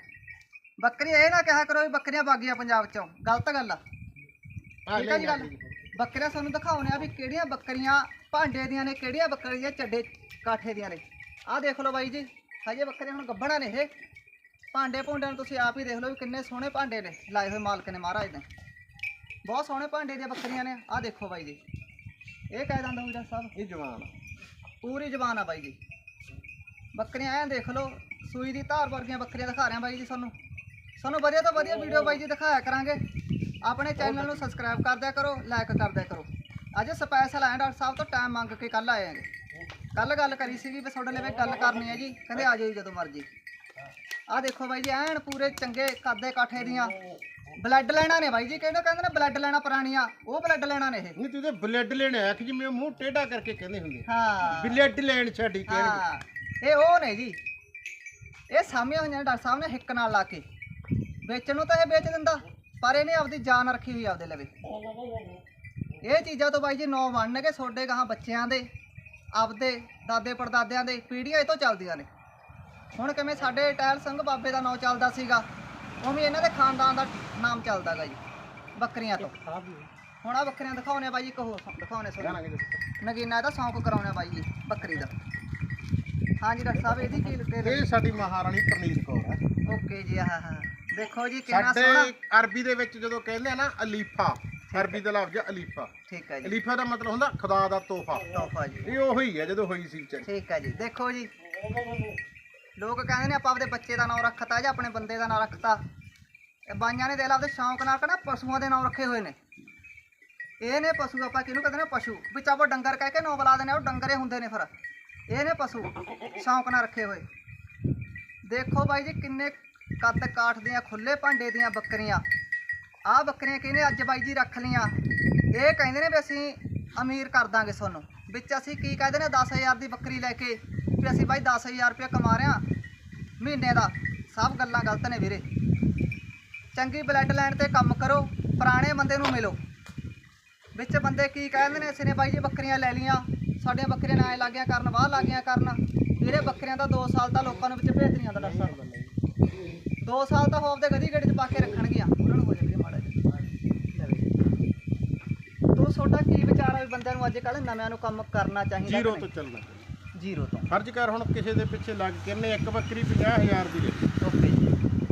ਬੱਕਰੀਆਂ ਇਹ ਨਾ ਕਿਹਾ ਕਰੋ ਵੀ ਬੱਕਰੀਆਂ ਬਾਗੀਆਂ ਪੰਜਾਬ ਚੋਂ ਗਲਤ ਗੱਲ ਆ। ਠੀਕ ਹੈ ਜੀ ਗੱਲ? ਬੱਕਰੀਆਂ ਸਾਨੂੰ ਦਿਖਾਉਣੇ ਆ ਵੀ ਕਿਹੜੀਆਂ ਬੱਕਰੀਆਂ ਭਾਂਡੇ ਦੀਆਂ ਨੇ ਕਿਹੜੀਆਂ ਬੱਕਰੀਆਂ ਚੱਡੇ ਕਾਠੇ ਦੀਆਂ ਨੇ। ਆਹ ਦੇਖ ਲਓ ਬਾਈ ਜੀ ਹਜੇ ਬੱਕਰੀਆਂ ਹੁਣ ਗੱਭਣਾ ਨੇ ਇਹ। ਭਾਂਡੇ ਭੁੰਡਿਆਂ ਨੂੰ ਤੁਸੀਂ ਆਪ ਹੀ ਦੇਖ ਲਓ ਵੀ ਕਿੰਨੇ ਸੋਹਣੇ ਭਾਂਡੇ ਨੇ ਲਾਏ ਹੋਏ ਮਾਲਕ ਨੇ ਮਹਾਰਾਜ ਨੇ। ਬਹੁਤ ਸੋਹਣੇ ਭਾਂਡੇ ਦੀਆਂ ਬੱਕਰੀਆਂ ਨੇ ਆਹ ਦੇਖੋ ਬਾਈ ਜੀ। ਇਹ ਕਹਿ ਦਿੰਦਾ ਵੀਰਾ ਸਾਹਿਬ? ਇਹ ਜਵਾਨ। ਪੂਰੀ ਜ਼ਬਾਨ ਆ ਬਾਈ ਜੀ। ਬੱਕਰੀਆਂ ਐਂ ਦੇਖ ਲਓ ਸੂਈ ਦੀ ਧਾਰ ਵਰਗੀਆਂ ਬੱਕਰੀਆਂ ਦਿਖਾ ਰਹੇ ਆ ਬਾਈ ਜੀ ਸਾਨੂੰ ਸਾਨੂੰ ਵਧੀਆ ਤੋਂ ਵਧੀਆ ਵੀਡੀਓ ਬਾਈ ਜੀ ਦਿਖਾਇਆ ਕਰਾਂਗੇ। ਆਪਣੇ ਚੈਨਲ ਨੂੰ ਸਬਸਕ੍ਰਾਈਬ ਕਰ ਦਿਆ ਕਰੋ ਲਾਈਕ ਕਰ ਦਿਆ ਕਰੋ। ਅੱਜ ਸਪੈਸ਼ਲ ਆਏ ਡਾਕਟਰ ਸਾਹਿਬ ਤੋਂ ਟਾਈਮ ਮੰਗ ਕੇ ਕੱਲ ਆਏ ਆਂਗੇ ਕੱਲ ਗੱਲ ਕਰੀ ਸੀਗੀ ਵੀ ਤੁਹਾਡੇ ਲਈ ਗੱਲ ਕਰਨੀ ਹੈ ਜੀ। ਕਹਿੰਦੇ ਆ ਜਾਓ ਜਦੋਂ ਮਰਜ਼ੀ। ਆਹ ਦੇਖੋ ਬਾਈ ਜੀ ਐਨ ਪੂਰੇ ਚੰਗੇ ਕਾਦੇ ਕਾਠੇ ਦੀਆਂ। ਬਲੱਡ ਲੈਣਾ ਨੇ ਬਾਈ ਜੀ ਕਹਿੰਦੇ ਕਹਿੰਦੇ ਨੇ ਬਲੱਡ ਲੈਣਾ ਪੁਰਾਣੀਆਂ ਉਹ ਬਲੱਡ ਲੈਣਾ ਨੇ ਇਹ। ਨਹੀਂ ਤੂੰ ਤੇ ਬਲੱਡ ਲੈਣ ਆਇਆ ਕਿ ਜਿਵੇਂ ਮੂੰਹ ਟੇਢਾ ਕਰਕੇ ਕਹਿੰਦੇ ਹੁੰਦੇ ਹਾਂ। ਬਲੱਡ ਲੈਣ ਛੱਡੀ ਕਹਿਣਗੇ। ਹਾਂ ਇਹ ਉਹ ਨੇ ਜੀ। ਇਹ ਸਾਹਮਣੇ ਹੋਈਆਂ ਨੇ ਡਾਕਟਰ ਸਾਹਿਬ ਨੇ ਹਿੱਕ ਨਾਲ ਲਾ ਕੇ। ਵੇਚਣ ਨੂੰ ਤਾਂ ਇਹ ਵੇਚ ਦਿੰਦਾ ਪਰ ਇਹਨੇ ਆਪਦੀ ਜਾਨ ਰੱਖੀ ਹੋਈ ਆਪਦੇ ਲਵੇ। ਇਹ ਚੀਜ਼ਾਂ ਤੋਂ ਬਾਈ ਜੀ ਨੌ ਬਣਨਗੇ ਛੋਡੇ ਗਾਹਾਂ ਬੱਚਿਆਂ ਦੇ ਆਪਦੇ ਦਾਦੇ ਪੜਦਾਦਿਆਂ ਦੇ ਪੀੜ੍ਹੀਆਂ ਇਹ ਤੋਂ ਚੱਲਦੀਆਂ ਨੇ। ਹੁਣ ਕਿਵੇਂ ਸਾਡੇ ਟਹਿਲ ਸਿੰਘ ਬਾਬੇ ਦਾ ਨਾਂ ਚੱਲਦਾ ਸੀਗਾ ਉਵੇਂ ਇਹਨਾਂ ਦੇ ਖਾਨਦਾਨ ਦਾ ਨਾਮ ਚੱਲਦਾਗਾ ਜੀ ਬੱਕਰੀਆਂ ਤੋਂ। ਹੁਣ ਆ ਬੱਕਰੀਆਂ ਦਿਖਾਉਣੇ ਬਾਈ ਜੀ ਕਹੋ ਦਿਖਾਉਣੇ ਸੋ। ਨਗੀਨਾ ਇਹਦਾ ਸੌਂਕ ਕਰਾਉਣਾ ਬਾਈ ਜੀ ਬੱਕਰੀ ਦਾ। ਹਾਂਜੀ ਡਾਕਟਰ ਸਾਹਿਬ ਇਹਦੀ ਕੀ ਲੱਗੇ ਇਹ ਸਾਡੀ ਮਹਾਰਾਣੀ ਪ੍ਰਨੀਤ ਕੌਰ ਹੈ। ਓਕੇ ਜੀ ਹਾਂ ਹਾਂ ਦੇਖੋ ਜੀ ਕਿੰਨਾ ਸੋਹਣਾ। ਅਰਬੀ ਦੇ ਵਿੱਚ ਜਦੋਂ ਕਹਿੰਦੇ ਆ ਨਾ ਅਲੀਫਾ ਅਰਬੀ ਦਾ ਲਫ਼ਜ਼ ਅਲੀਫਾ। ਠੀਕ ਹੈ ਜੀ। ਅਲੀਫਾ ਦਾ ਮਤਲਬ ਹੁੰਦਾ ਖੁਦਾ ਦਾ ਤੋਹਫਾ। ਤੋਹਫਾ ਜੀ। ਇਹ ਉਹੀ ਹੈ ਜਦੋਂ ਹੋਈ ਸੀ ਚ ਠੀਕ ਹੈ ਜੀ ਦੇਖੋ ਜੀ। ਲੋਕ ਕਹਿੰਦੇ ਨੇ ਆਪਾਂ ਆਪਦੇ ਬੱਚੇ ਦਾ ਨਾਮ ਰੱਖਤਾ ਜਾਂ ਆਪਣੇ ਬੰਦੇ ਦਾ ਨਾਮ ਰੱਖਤਾ। ਇਹ ਬਾਈਆਂ ਨੇ ਦੇਖ ਲਾ ਆਪਦੇ ਸ਼ੌਂਕ ਨਾਲ ਕਹਣਾ ਪਸ਼ੂਆਂ ਦੇ ਨਾਮ ਰੱਖੇ ਹੋਏ ਨੇ। ਇਹ ਨੇ ਪਸ਼ੂ ਆਪਾਂ ਕਿਹਨੂੰ ਕਹਿੰਦੇ ਨੇ? ਪਸ਼ੂ। ਵਿੱਚ ਆਪਾਂ ਡੰਗਰ ਕਹਿ ਕੇ ਨਾਂ ਬੁਲਾ ਦਿੰਦੇ ਆ ਉਹ ਡੰਗਰੇ ਹੁੰਦੇ ਨੇ ਫਿਰ। ਇਹ ਨੇ ਪਸ਼ੂ ਸ਼ੌਂਕ ਨਾਲ ਰੱਖੇ ਹੋਏ। ਦੇਖੋ ਬਾਈ ਜੀ ਕਿੰਨੇ ਕੱਦ ਕਾਠ ਦੀਆਂ ਖੁੱਲੇ ਭਾਂਡੇ ਦੀਆਂ ਬੱਕਰੀਆਂ। ਆਹ ਬੱਕਰੀਆਂ ਕਿਹਨੇ ਅੱਜ ਬਾਈ ਜੀ ਰੱਖ ਲੀਆਂ ਇਹ ਕਹਿੰਦੇ ਨੇ ਵੀ ਅਸੀਂ ਅਮੀਰ ਕਰ ਦਾਂਗੇ ਤੁਹਾਨੂੰ। ਵਿੱਚ ਅਸੀਂ ਕੀ ਕਹਿੰਦੇ ਨੇ 10000 ਦੀ ਬੱਕਰੀ ਲੈ ਕੇ ਵੀ ਅਸੀਂ ਬਾਈ 10000 ਰੁਪਏ ਕਮਾ ਰਹੇ ਹਾਂ ਮਹੀਨੇ ਦਾ। ਸਭ ਗੱਲਾਂ ਗਲਤ ਨੇ ਵੀਰੇ। ਚੰਗੀ ਬਲੱਡ ਲਾਈਨ ਤੇ ਕੰਮ ਕਰੋ ਪੁਰਾਣੇ ਬੰਦੇ ਨੂੰ ਮਿਲੋ। ਵਿੱਚ ਬੰਦੇ ਕੀ ਕਹਿੰਦੇ ਨੇ ਅਸੀਂ ਨੇ ਬਾਈ ਜੀ ਬੱਕਰੀਆਂ ਲੈ ਲੀਆਂ ਸਾਡੀਆਂ ਬੱਕਰੀਆਂ ਨਾਲ ਲੱਗੀਆਂ ਕਰਨ ਵਾਹ ਲੱਗੀਆਂ ਕਰਨ। ਵੀਰੇ ਬੱਕਰੀਆਂ ਤਾਂ 2 ਸਾਲ ਤਾਂ ਲੋਕਾਂ ਨੂੰ ਵਿੱਚ ਭੇਜ ਨਹੀਂ ਆਉਂਦਾ ਸਾਹਿਬ 2 ਸਾਲ ਤਾਂ ਹੋਫ ਦੇ ਗਦੀ ਗੜੀ ਚ ਪਾ ਕੇ ਰੱਖਣਗੀਆਂ। ਉਹਨਾਂ ਨੂੰ ਹੋ ਜਾਂਦੀ ਮਾੜਾ ਜਿਹਾ ਤੂੰ ਤੁਹਾਡਾ ਕੀ ਵਿਚਾਰ ਹੈ ਵੀ ਬੰਦਿਆਂ ਨੂੰ ਅੱਜ ਕੱਲ੍ਹ ਨਵਿਆਂ ਨੂੰ ਕੰਮ ਕਰਨਾ ਚਾਹੀਦਾ ਜ਼ੀਰੋ ਤੋਂ? ਚੱਲਣਾ। ਜ਼ੀਰੋ ਤੋਂ। ਫਰਜ਼ ਕਰ ਹੁਣ ਕਿਸੇ ਦੇ ਪਿੱਛੇ ਲੱਗ ਕੇ ਨੇ ਇੱਕ ਬੱਕਰੀ 50000 ਦੀ ਲਈ। ਓਕੇ ਜੀ।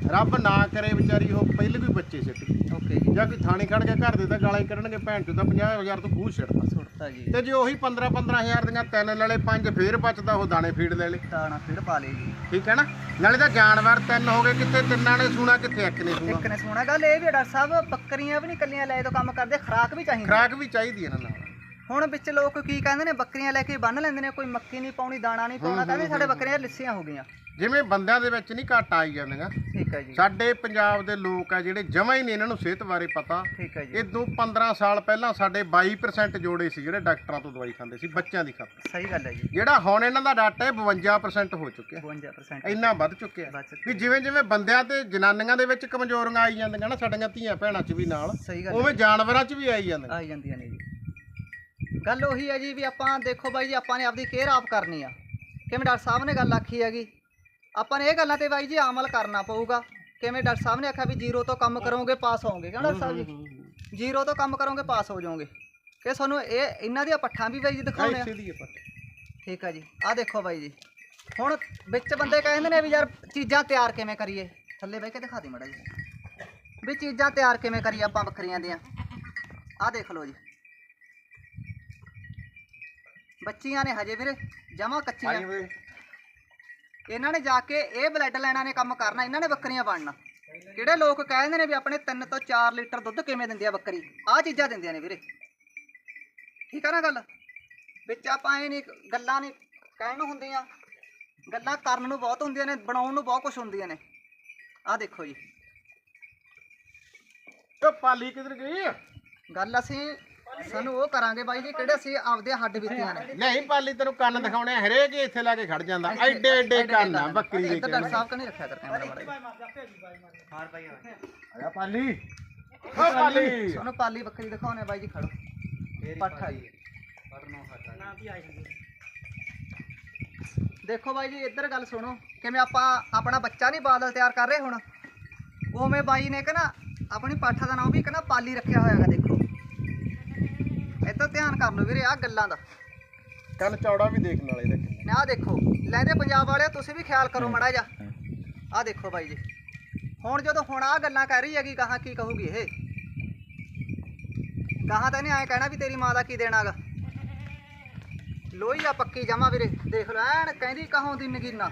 ਰੱਬ ਨਾ ਕਰੇ ਵਿਚਾਰੀ ਉਹ ਪਹਿਲੇ ਵੀ ਬੱਚੇ ਸਿੱਟ ਗਈ। ਓਕੇ ਜੀ। ਜਾਂ ਕੋਈ ਥਾਣੇ ਖੜ ਕੇ ਘਰ ਦੇ ਤਾਂ ਗਾਲਾਂ ਹੀ ਕੱਢਣਗੇ ਭੈਣ ਚੋਂ ਤਾਂ 50000 ਤੋਂ ਖੂਹ ਛੱਡਦਾ ਸੁੱਟਤਾ ਜੀ। ਤੇ ਜੇ ਉਹੀ 15 15000 ਦੀਆਂ ਤਿੰਨ ਲੈ ਲਏ ਪੰਜ ਫੇਰ ਬਚਦਾ ਉਹ ਦਾਣੇ ਫੀਡ ਲੈ ਲਏ ਦਾਣਾ ਫਿਰ ਪਾ ਲਈ ਜੀ। ਠੀਕ ਹੈ ਨਾ? ਨਾਲੇ ਤਾਂ ਜਾਨਵਰ ਤਿੰਨ ਹੋ ਗਏ ਕਿੱਥੇ ਤਿੰਨਾਂ ਨੇ ਸੂਣਾ ਕਿੱਥੇ ਇੱਕ ਨੇ ਸੂਣਾ? ਇੱਕ ਨੇ ਸੁਣਾ। ਗੱਲ ਇਹ ਵੀ ਡਾਕਟਰ ਸਾਹਿਬ ਬੱਕਰੀਆਂ ਵੀ ਨਹੀਂ ਕੱਲੀਆਂ ਲੈ ਤੋਂ ਕੰਮ ਕਰਦੇ ਖਰਾਕ ਵੀ ਚਾਹੀਦੀ ਖਰਾਕ ਵੀ ਚਾਹੀਦੀ ਹੈ ਨਾ ਨਾਲ। ਹੁਣ ਵਿੱਚ ਲੋਕ ਕੀ ਕਹਿੰਦੇ ਨੇ ਬੱਕਰੀਆਂ ਲੈ ਕੇ ਬੰਨ ਲੈਂਦੇ ਨੇ ਕੋਈ ਮੱਕੀ ਨਹੀਂ ਪਾਉਣੀ ਦਾਣਾ ਨਹੀਂ ਪਾਉਣਾ ਕਹਿੰਦੇ ਸਾਡੇ ਬੱਕਰੀਆਂ ਲਿੱਸੀਆਂ ਹੋ ਗਈਆਂ। ਜਿਵੇਂ ਬੰਦਿਆਂ ਦੇ ਵਿੱਚ ਨਹੀਂ ਘੱਟ ਆਈ ਜਾਂਦੀਆਂ। ਠੀਕ ਹੈ ਜੀ। ਸਾਡੇ ਪੰਜਾਬ ਦੇ ਲੋਕ ਆ ਜਿਹੜੇ ਜਮਾਂ ਹੀ ਨਹੀਂ ਇਹਨਾਂ ਨੂੰ ਸਿਹਤ ਬਾਰੇ ਪਤਾ। ਠੀਕ ਹੈ ਜੀ। ਇਦੋਂ 15 ਸਾਲ ਪਹਿਲਾਂ ਸਾਡੇ 22% ਜੋੜੇ ਸੀ ਜਿਹੜੇ ਡਾਕਟਰਾਂ ਤੋਂ ਦਵਾਈ ਖਾਂਦੇ ਸੀ ਬੱਚਿਆਂ ਦੀ ਖਾਤਰ। ਸਹੀ ਗੱਲ ਹੈ ਜੀ। ਜਿਹੜਾ ਹੁਣ ਇਹਨਾਂ ਦਾ ਡਾਟਾ ਹੈ 52% ਹੋ ਚੁੱਕਿਆ। 52% ਇੰਨਾ ਵੱਧ ਚੁੱਕਿਆ। ਵੀ ਜਿਵੇਂ ਜਿਵੇਂ ਬੰਦਿਆਂ ਤੇ ਜਨਾਨੀਆਂ ਦੇ ਵਿੱਚ ਕਮਜ਼ੋਰੀਆਂ ਆਈ ਜਾਂਦੀਆਂ ਨਾ ਸਾਡੀਆਂ ਧੀਆਂ ਭੈਣਾਂ 'ਚ ਵੀ ਨਾਲ ਸਹੀ ਗੱਲ ਉਵੇਂ ਜਾਨਵਰਾਂ 'ਚ ਵੀ ਆਈ ਜਾਂਦੀਆਂ। ਆਈ ਜਾਂਦੀਆਂ ਨੇ ਜੀ। ਗੱਲ ਉਹੀ ਹੈ ਜੀ ਵੀ ਆਪਾਂ ਦੇਖੋ ਬਾਈ ਜੀ ਆਪਾਂ ਨੇ ਆਪਦੀ ਕੇਅਰ ਆਪ ਕਰਨੀ ਆ। ਕਿਵੇਂ ਡਾਕਟਰ ਸਾਹਿਬ ਨੇ ਗੱਲ ਆਖੀ ਹੈਗੀ? ਆਪਾਂ ਨੇ ਇਹ ਗੱਲਾਂ ਤੇ ਬਾਈ ਜੀ ਅਮਲ ਕਰਨਾ ਪਊਗਾ। ਕਿਵੇਂ ਡਾਕਟਰ ਸਾਹਿਬ ਨੇ ਆਖਿਆ ਵੀ ਜ਼ੀਰੋ ਤੋਂ ਕੰਮ ਕਰੋਗੇ ਪਾਸ ਹੋਵੋਗੇ। ਕਿਉਂ ਡਾਕਟਰ ਸਾਹਿਬ ਜੀ? ਜ਼ੀਰੋ ਤੋਂ ਕੰਮ ਕਰੋਗੇ ਪਾਸ ਹੋ ਜਾਓਗੇ। ਕਿ ਤੁਹਾਨੂੰ ਇਹ ਇਹਨਾਂ ਦੀਆਂ ਪੱਠਾਂ ਵੀ ਬਾਈ ਜੀ ਦਿਖਾਉਣੇ ਆ। ਠੀਕ ਆ ਜੀ। ਆਹ ਦੇਖੋ ਬਾਈ ਜੀ। ਹੁਣ ਵਿੱਚ ਬੰਦੇ ਕਹਿੰਦੇ ਨੇ ਵੀ ਯਾਰ ਚੀਜ਼ਾਂ ਤਿਆਰ ਕਿਵੇਂ ਕਰੀਏ? ਥੱਲੇ ਬਹਿ ਕੇ ਦਿਖਾ ਦੇ ਮੜਾ ਜੀ ਵੀ ਚੀਜ਼ਾਂ ਤਿਆਰ ਕਿਵੇਂ ਕਰੀਏ ਆਪਾਂ ਬੱਕਰੀਆਂ ਦੀਆਂ। ਆਹ ਦੇਖ ਲਓ ਜੀ। ਬੱਚੀਆਂ ਨੇ ਹਜੇ ਵੀਰੇ ਜਮਾ ਕੱਚੀਆਂ। ਇਹਨਾਂ ਨੇ ਜਾ ਕੇ ਇਹ ਬਲੱਡ ਲਾਈਨਾਂ ਨੇ ਕੰਮ ਕਰਨਾ ਇਹਨਾਂ ਨੇ ਬੱਕਰੀਆਂ ਬਣਨਾ ਕਿਹੜੇ ਲੋਕ ਕਹਿੰਦੇ ਨੇ ਵੀ ਆਪਣੇ 3 ਤੋਂ 4 ਲੀਟਰ ਦੁੱਧ ਕਿਵੇਂ ਦਿੰਦੀ ਆ ਬੱਕਰੀ? ਆਹ ਚੀਜ਼ਾਂ ਦਿੰਦੀਆਂ ਨੇ ਵੀਰੇ। ਠੀਕ ਆ ਨਾ ਗੱਲ? ਵਿੱਚ ਆਪਾਂ ਇਹ ਨਹੀਂ ਗੱਲਾਂ ਨਹੀਂ ਕਹਿਣ ਨੂੰ ਹੁੰਦੀਆਂ। ਗੱਲਾਂ ਕਰਨ ਨੂੰ ਬਹੁਤ ਹੁੰਦੀਆਂ ਨੇ ਬਣਾਉਣ ਨੂੰ ਬਹੁਤ ਕੁਝ ਹੁੰਦੀਆਂ ਨੇ। ਆਹ ਦੇਖੋ ਜੀ। ਉਹ ਪਾਲੀ ਕਿੱਧਰ ਗਈ? ਗੱਲ ਅਸੀਂ ਸਾਨੂੰ ਉਹ ਕਰਾਂਗੇ ਬਾਈ ਜੀ ਕਿਹੜੇ ਅਸੀਂ ਆਪਦੇ ਹੱਡ ਬੀਤੀਆਂ ਨੇ। ਨਹੀਂ ਪਾਲੀ ਤੈਨੂੰ ਕੰਨ ਦਿਖਾਉਣੇ ਆ, ਹਰੇਕ ਹੀ ਇੱਥੇ ਲਾ ਕੇ ਖੜ ਜਾਂਦਾ। ਐਡੇ ਐਡੇ ਕੰਨ ਆ ਬੱਕਰੀ ਦੇ ਇੱਧਰ ਡਾਕਟਰ ਸਾਹਿਬ ਕਨੇ ਰੱਖਿਆ ਕਰ ਕੈਮਰਾ ਮਾੜਾ ਜੀ ਆਇਆ ਪਾਲੀ। ਓ ਪਾਲੀ। ਸਾਨੂੰ ਪਾਲੀ ਬੱਕਰੀ ਦਿਖਾਉਣੇ ਬਾਈ ਜੀ ਖੜੋ। ਪੱਠਾ ਜੀ। ਦੇਖੋ ਬਾਈ ਜੀ ਇੱਧਰ ਗੱਲ ਸੁਣੋ। ਕਿਵੇਂ ਆਪਾਂ ਆਪਣਾ ਬੱਚਾ ਨਹੀਂ ਬਾਦਲ ਤਿਆਰ ਕਰ ਰਹੇ ਹੁਣ? ਉਵੇਂ ਬਾਈ ਨੇ ਕਹਿੰਦਾ ਆਪਣੀ ਪਾਠਾ ਦਾ ਨਾਮ ਵੀ ਕਹਿੰਦਾ ਪਾਲੀ ਰੱਖਿਆ ਹੋਇਆਗਾ ਦੇਖੋ। ਇੱਧਰ ਧਿਆਨ ਕਰ ਲਓ ਵੀਰੇ ਆਹ ਗੱਲਾਂ ਦਾ। ਕੰਨ ਚੌੜਾ ਵੀ ਦੇਖਣ ਵਾਲੇ ਦੇਖ। ਨਾ ਆਹ ਦੇਖੋ ਲੈਂਦੇ ਪੰਜਾਬ ਵਾਲਿਓ ਤੁਸੀਂ ਵੀ ਖਿਆਲ ਕਰੋ ਮੜਾ ਜਾ ਆਹ ਦੇਖੋ ਬਾਈ ਜੀ। ਹੁਣ ਜਦੋਂ ਹੁਣ ਆਹ ਗੱਲਾਂ ਕਰ ਰਹੀ ਹੈਗੀ ਕਹਾਂ ਕੀ ਕਹੂਗੀ ਇਹ? ਕਹਾਂ ਤਾਂ ਇਹਨੇ ਐਂ ਕਹਿਣਾ ਵੀ ਤੇਰੀ ਮਾਂ ਦਾ ਕੀ ਦੇਣਾਗਾ ਲੋਈ ਆ ਪੱਕੀ ਜਮਾ ਵੀਰੇ ਦੇਖ ਲਓ ਐਨ ਕਹਿੰਦੀ ਕਹੋਂ ਦੀ ਨਗੀਨਾ।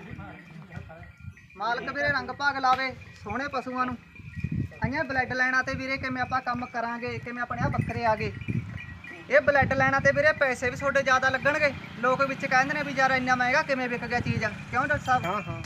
ਮਾਲਕ ਵੀਰੇ ਰੰਗ ਭਾਗ ਲਾਵੇ ਸੋਹਣੇ ਪਸ਼ੂਆਂ ਨੂੰ। ਆਈਆਂ ਬਲੱਡ ਲੈਣਾ ਤੇ ਵੀਰੇ ਕਿਵੇਂ ਆਪਾਂ ਕੰਮ ਕਰਾਂਗੇ ਕਿਵੇਂ ਆਪਣੇ ਆ ਬੱਕਰੇ ਆ ਗਏ। ਇਹ ਬਲੱਡ ਲੈਣਾ ਤੇ ਵੀਰੇ ਪੈਸੇ ਵੀ ਤੁਹਾਡੇ ਜ਼ਿਆਦਾ ਲੱਗਣਗੇ। ਲੋਕ ਵਿੱਚ ਕਹਿੰਦੇ ਨੇ ਵੀ ਯਾਰ ਇੰਨਾ ਮਹਿੰਗਾ ਕਿਵੇਂ ਵਿਕ ਗਿਆ ਚੀਜ਼ ਕਿਉਂ ਡਾਕਟਰ ਸਾਹਿਬ? ਹਾਂ ਹਾਂ।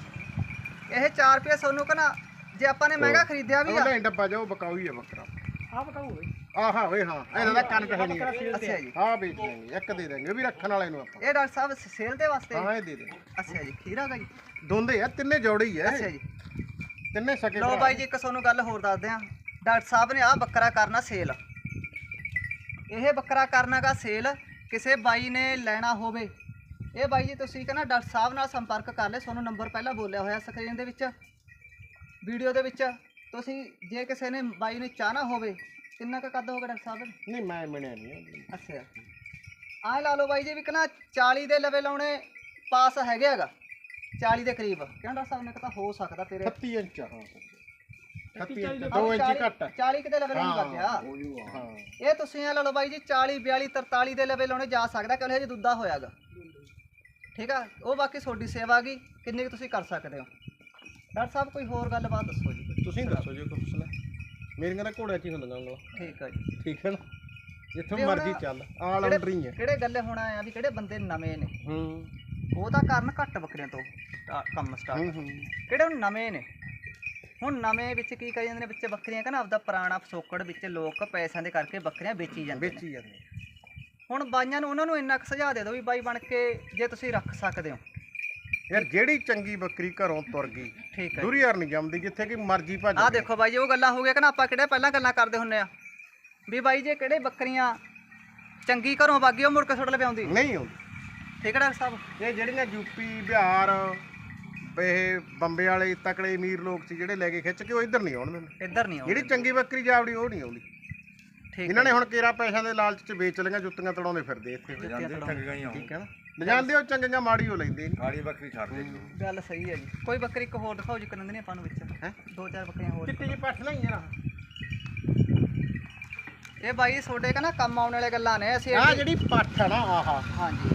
ਇਹ 4 ਰੁਪਏ ਤੁਹਾਨੂੰ ਕਹਣਾ ਜੇ ਆਪਾਂ ਨੇ ਮਹਿੰਗਾ ਖਰੀਦਿਆ ਵੀ ਉਹ ਆ ਲੈ ਡੱਬਾ ਜਾਓ ਬਕਾਊ ਹੀ ਆ ਬੱਕਰਾ। ਆਹ ਬਤਾਓ ਓਏ ਆਹ ਹਾਂ ਓਏ ਹਾਂ। ਇਹਦਾ ਤਾਂ ਕੰਨ ਕਹੇ ਨਹੀਂ ਅੱਛਾ ਜੀ। ਹਾਂ ਵੇਚ ਲੈਂਗੇ ਇੱਕ ਦੇ ਦੇਂਗੇ ਉਹ ਵੀ ਰੱਖਣ ਵਾਲੇ ਨੂੰ ਆਪਾਂ। ਇਹ ਡਾਕਟਰ ਸਾਹਿਬ ਸੇਲ ਦੇ ਵਾਸਤੇ? ਹਾਂ ਇਹ ਦੇ ਦੇ ਅੱਛਾ ਜੀ ਖੀਰਾ ਗਾ ਜੀ। ਦੋਂਦੇ ਆ ਤਿੰਨੇ ਜੋੜੇ ਹੀ ਆ। ਅੱਛਾ ਜੀ। ਤਿੰਨੇ ਸਕੇ ਲੋ ਬਾਈ ਜੀ ਇੱਕ ਤੁਹਾਨੂੰ ਗੱਲ ਹੋਰ ਦੱਸਦੇ ਆ ਡਾਕਟਰ ਸਾਹਿਬ ਨੇ ਆਹ ਬੱਕਰਾ ਕਰਨਾ ਸੇਲ। ਇਹ ਬੱਕਰਾ ਕਰਨਾਗਾ ਸੇਲ ਕਿਸੇ ਬਾਈ ਨੇ ਲੈਣਾ ਹੋਵੇ। ਇਹ ਬਾਈ ਜੀ ਤੁਸੀਂ ਕਹਿੰਦਾ ਡਾਕਟਰ ਸਾਹਿਬ ਨਾਲ ਸੰਪਰਕ ਕਰ ਲੈ ਤੁਹਾਨੂੰ ਨੰਬਰ ਪਹਿਲਾਂ ਬੋਲਿਆ ਹੋਇਆ ਸਕਰੀਨ ਦੇ ਵਿੱਚ ਵੀਡੀਓ ਦੇ ਵਿੱਚ। ਤੁਸੀਂ ਜੇ ਕਿਸੇ ਨੇ ਬਾਈ ਨੇ ਚਾਹਨਾ ਹੋਵੇ ਕਿੰਨਾ ਕੁ ਕੱਦ ਹੋਗਾ ਡਾਕਟਰ ਸਾਹਿਬ? ਨਹੀਂ ਮੈਂ ਮਿਣਿਆ ਨਹੀਂ ਅੱਛਾ। ਆਹ ਲਾ ਲਓ ਬਾਈ ਜੀ ਵੀ ਕਹਿੰਦਾ 40 ਦੇ ਲਵੇ ਲਾਉਣੇ ਪਾਸ ਹੈਗੇ ਹੈਗਾ। 40 ਦੇ ਕਰੀਬ। ਕਿਉਂ ਡਾਕਟਰ ਸਾਹਿਬ ਨੇ ਕਹਿੰਦਾ ਹੋ ਸਕਦਾ ਤੇਰੇ 36 ਇੰਚ ਹਾਂ। 36 ਇੰਚ ਆਹ 2 ਇੰਚ 40 ਘੱਟ ਆ। 40 ਕਿਤੇ ਲਵੇ ਨਹੀਂ ਲੱਗਿਆ ਹਾਂ ਇਹ ਤੁਸੀਂ ਇਹ ਲਾ ਲਓ ਬਾਈ ਜੀ 40 42 43 ਦੇ ਲਵੇ ਲਾਉਣੇ ਜਾ ਸਕਦਾ ਕਿਉਂਕਿ ਹਜੇ ਦੁੱਧਾ ਹੋਇਆਗਾ। ਠੀਕ ਆ? ਉਹ ਬਾਕੀ ਤੁਹਾਡੀ ਸੇਵਾ ਗਈ ਕਿੰਨੀ ਕੁ ਤੁਸੀਂ ਕਰ ਸਕਦੇ ਹੋ। ਡਾਕਟਰ ਸਾਹਿਬ ਕੋਈ ਹੋਰ ਗੱਲਬਾਤ ਦੱਸੋ ਜੀ। ਤੁਸੀਂ ਦੱਸੋ ਜੇ ਕੋਈ ਪੁੱਛਣਾ। ਮੇਰੀਆਂ ਤਾਂ ਘੋੜਿਆਂ 'ਚ ਹੀ ਹੁੰਦੀਆਂ ਉਂਗਲਾਂ ਠੀਕ ਹੈ ਜੀ। ਠੀਕ ਹੈ ਨਾ? ਜਿੱਥੋਂ ਤੇ ਹੁਣ ਮਰਜ਼ੀ ਚੱਲ ਆਲ ਕਿਹੜੇ- ਆਊਟਰ ਹੀ ਹੈ ਕਿਹੜੇ ਗੱਲੇ ਹੁਣ ਆਏ ਆ ਵੀ ਕਿਹੜੇ ਬੰਦੇ ਨਵੇਂ ਨੇ? ਹੂੰ। ਉਹਦਾ ਕਾਰਨ ਘੱਟ ਬੱਕਰੀਆਂ ਤੋਂ ਕੰਮ ਸਟਾਰਟ ਕਿਹੜੇ ਨਵੇਂ ਨੇ? ਹੁਣ ਨਵੇਂ ਵਿੱਚ ਕੀ ਕਰੀ ਜਾਂਦੇ ਨੇ ਵਿੱਚ ਬੱਕਰੀਆਂ ਕਹਿੰਦਾ ਆਪਦਾ ਪੁਰਾਣਾ ਫਸੋਕੜ ਵਿੱਚ ਲੋਕ ਪੈਸਿਆਂ ਦੇ ਕਰਕੇ ਬੱਕਰੀਆਂ ਵੇਚੀ ਜਾਂਦੇ ਨੇ। ਵੇਚੀ ਜਾਂਦੇ ਹੁਣ ਬਾਈਆਂ ਨੂੰ ਉਹਨਾਂ ਨੂੰ ਇੰਨਾ ਕੁ ਸੁਝਾਅ ਦੇ ਦਿਓ ਵੀ ਬਾਈ ਬਣ ਕੇ ਜੇ ਤੁਸੀਂ ਰੱਖ ਸਕਦੇ ਹੋ। ਯਾਰ ਜਿਹੜੀ ਚੰਗੀ ਬੱਕਰੀ ਘਰੋਂ ਤੁਰ ਗਈ ਠੀਕ ਹੈ। ਦੂਰੀ ਯਾਰ ਨਹੀਂ ਜੰਮਦੀ ਜਿੱਥੇ ਕਿ ਮਰਜ਼ੀ ਭੱਜ ਆਹ ਦੇਖੋ ਬਾਈ ਜੀ ਉਹ ਗੱਲਾਂ ਹੋ ਗਈਆਂ ਕਿ ਨਾ ਆਪਾਂ ਕਿਹੜੇ ਪਹਿਲਾਂ ਗੱਲਾਂ ਕਰਦੇ ਹੁੰਨੇ ਆ। ਵੀ ਬਾਈ ਜੇ ਕਿਹੜੇ ਬੱਕਰੀਆਂ ਚੰਗੀ ਘਰੋਂ ਵਾਗੀ ਉਹ ਮੁੜ ਕੇ ਸੁੱਟ ਲੈ ਪਿਆਉਂਦੀ ਨਹੀਂ ਆਉਂਦੀ। ਠੀਕ ਹੈ ਡਾਕਟਰ ਸਾਹਿਬ? ਇਹ ਜਿਹੜੀਆਂ ਯੂਪੀ ਬਿਹਾਰ ਇਹ ਬੰਬੇ ਵਾਲੇ ਤਕੜੇ ਅਮੀਰ ਲੋਕ ਸੀ ਜਿਹੜੇ ਲੈ ਕੇ ਖਿੱਚ ਕੇ ਉਹ ਇੱਧਰ ਨਹੀਂ ਆਉਣ ਦਿੰਦੇ। ਇੱਧਰ ਨਹੀਂ ਆਉਂਦੇ ਜਿਹੜੀ ਚੰਗੀ ਬੱਕਰੀ ਜਾਵੜੀ ਉਹ ਨਹੀਂ ਆਉਂਦੀ। ਠੀਕ ਇਹਨਾਂ ਨੇ ਹੁਣ ਕੇਰਾ ਪੈਸਿਆਂ ਦੇ ਲਾਲਚ 'ਚ ਵੇਚ ਲਈਆਂ ਜੁੱਤੀਆਂ ਤੜਾਉਂਦੇ ਫਿਰਦੇ ਇੱਥੇ। ਠੀਕ ਹੈ ਨਾ? ਲਿਜਾਂਦੇ ਉਹ ਚੰਗੀਆਂ ਮਾੜੀ ਹੋ ਲੈਂਦੇ ਨੇ ਕਾਲੀ ਬੱਕਰੀ ਛੱਡ ਦੇ। ਗੱਲ ਸਹੀ ਹੈ ਜੀ। ਕੋਈ ਬੱਕਰੀ ਇੱਕ ਹੋਰ ਦਿਖਾਓ ਜੀ ਕਰਨ ਨੇ ਆਪਾਂ ਨੂੰ ਵਿੱਚ। ਹੈਂ? ਦੋ ਚਾਰ ਬੱਕਰੀਆਂ ਹੋਰ ਚਿੱਟੀ ਜਿਹੀ ਪੱਠ ਨਹੀਂ ਯਾਰ ਇਹ ਬਾਈ ਤੁਹਾਡੇ ਕਹਿੰਦਾ ਕੰਮ ਆਉਣ ਵਾਲੇ ਗੱਲਾਂ ਨੇ ਅਸੀਂ ਆ ਜਿਹੜੀ ਪੱਠ ਆ ਨਾ ਆਹਾ। ਹਾਂਜੀ।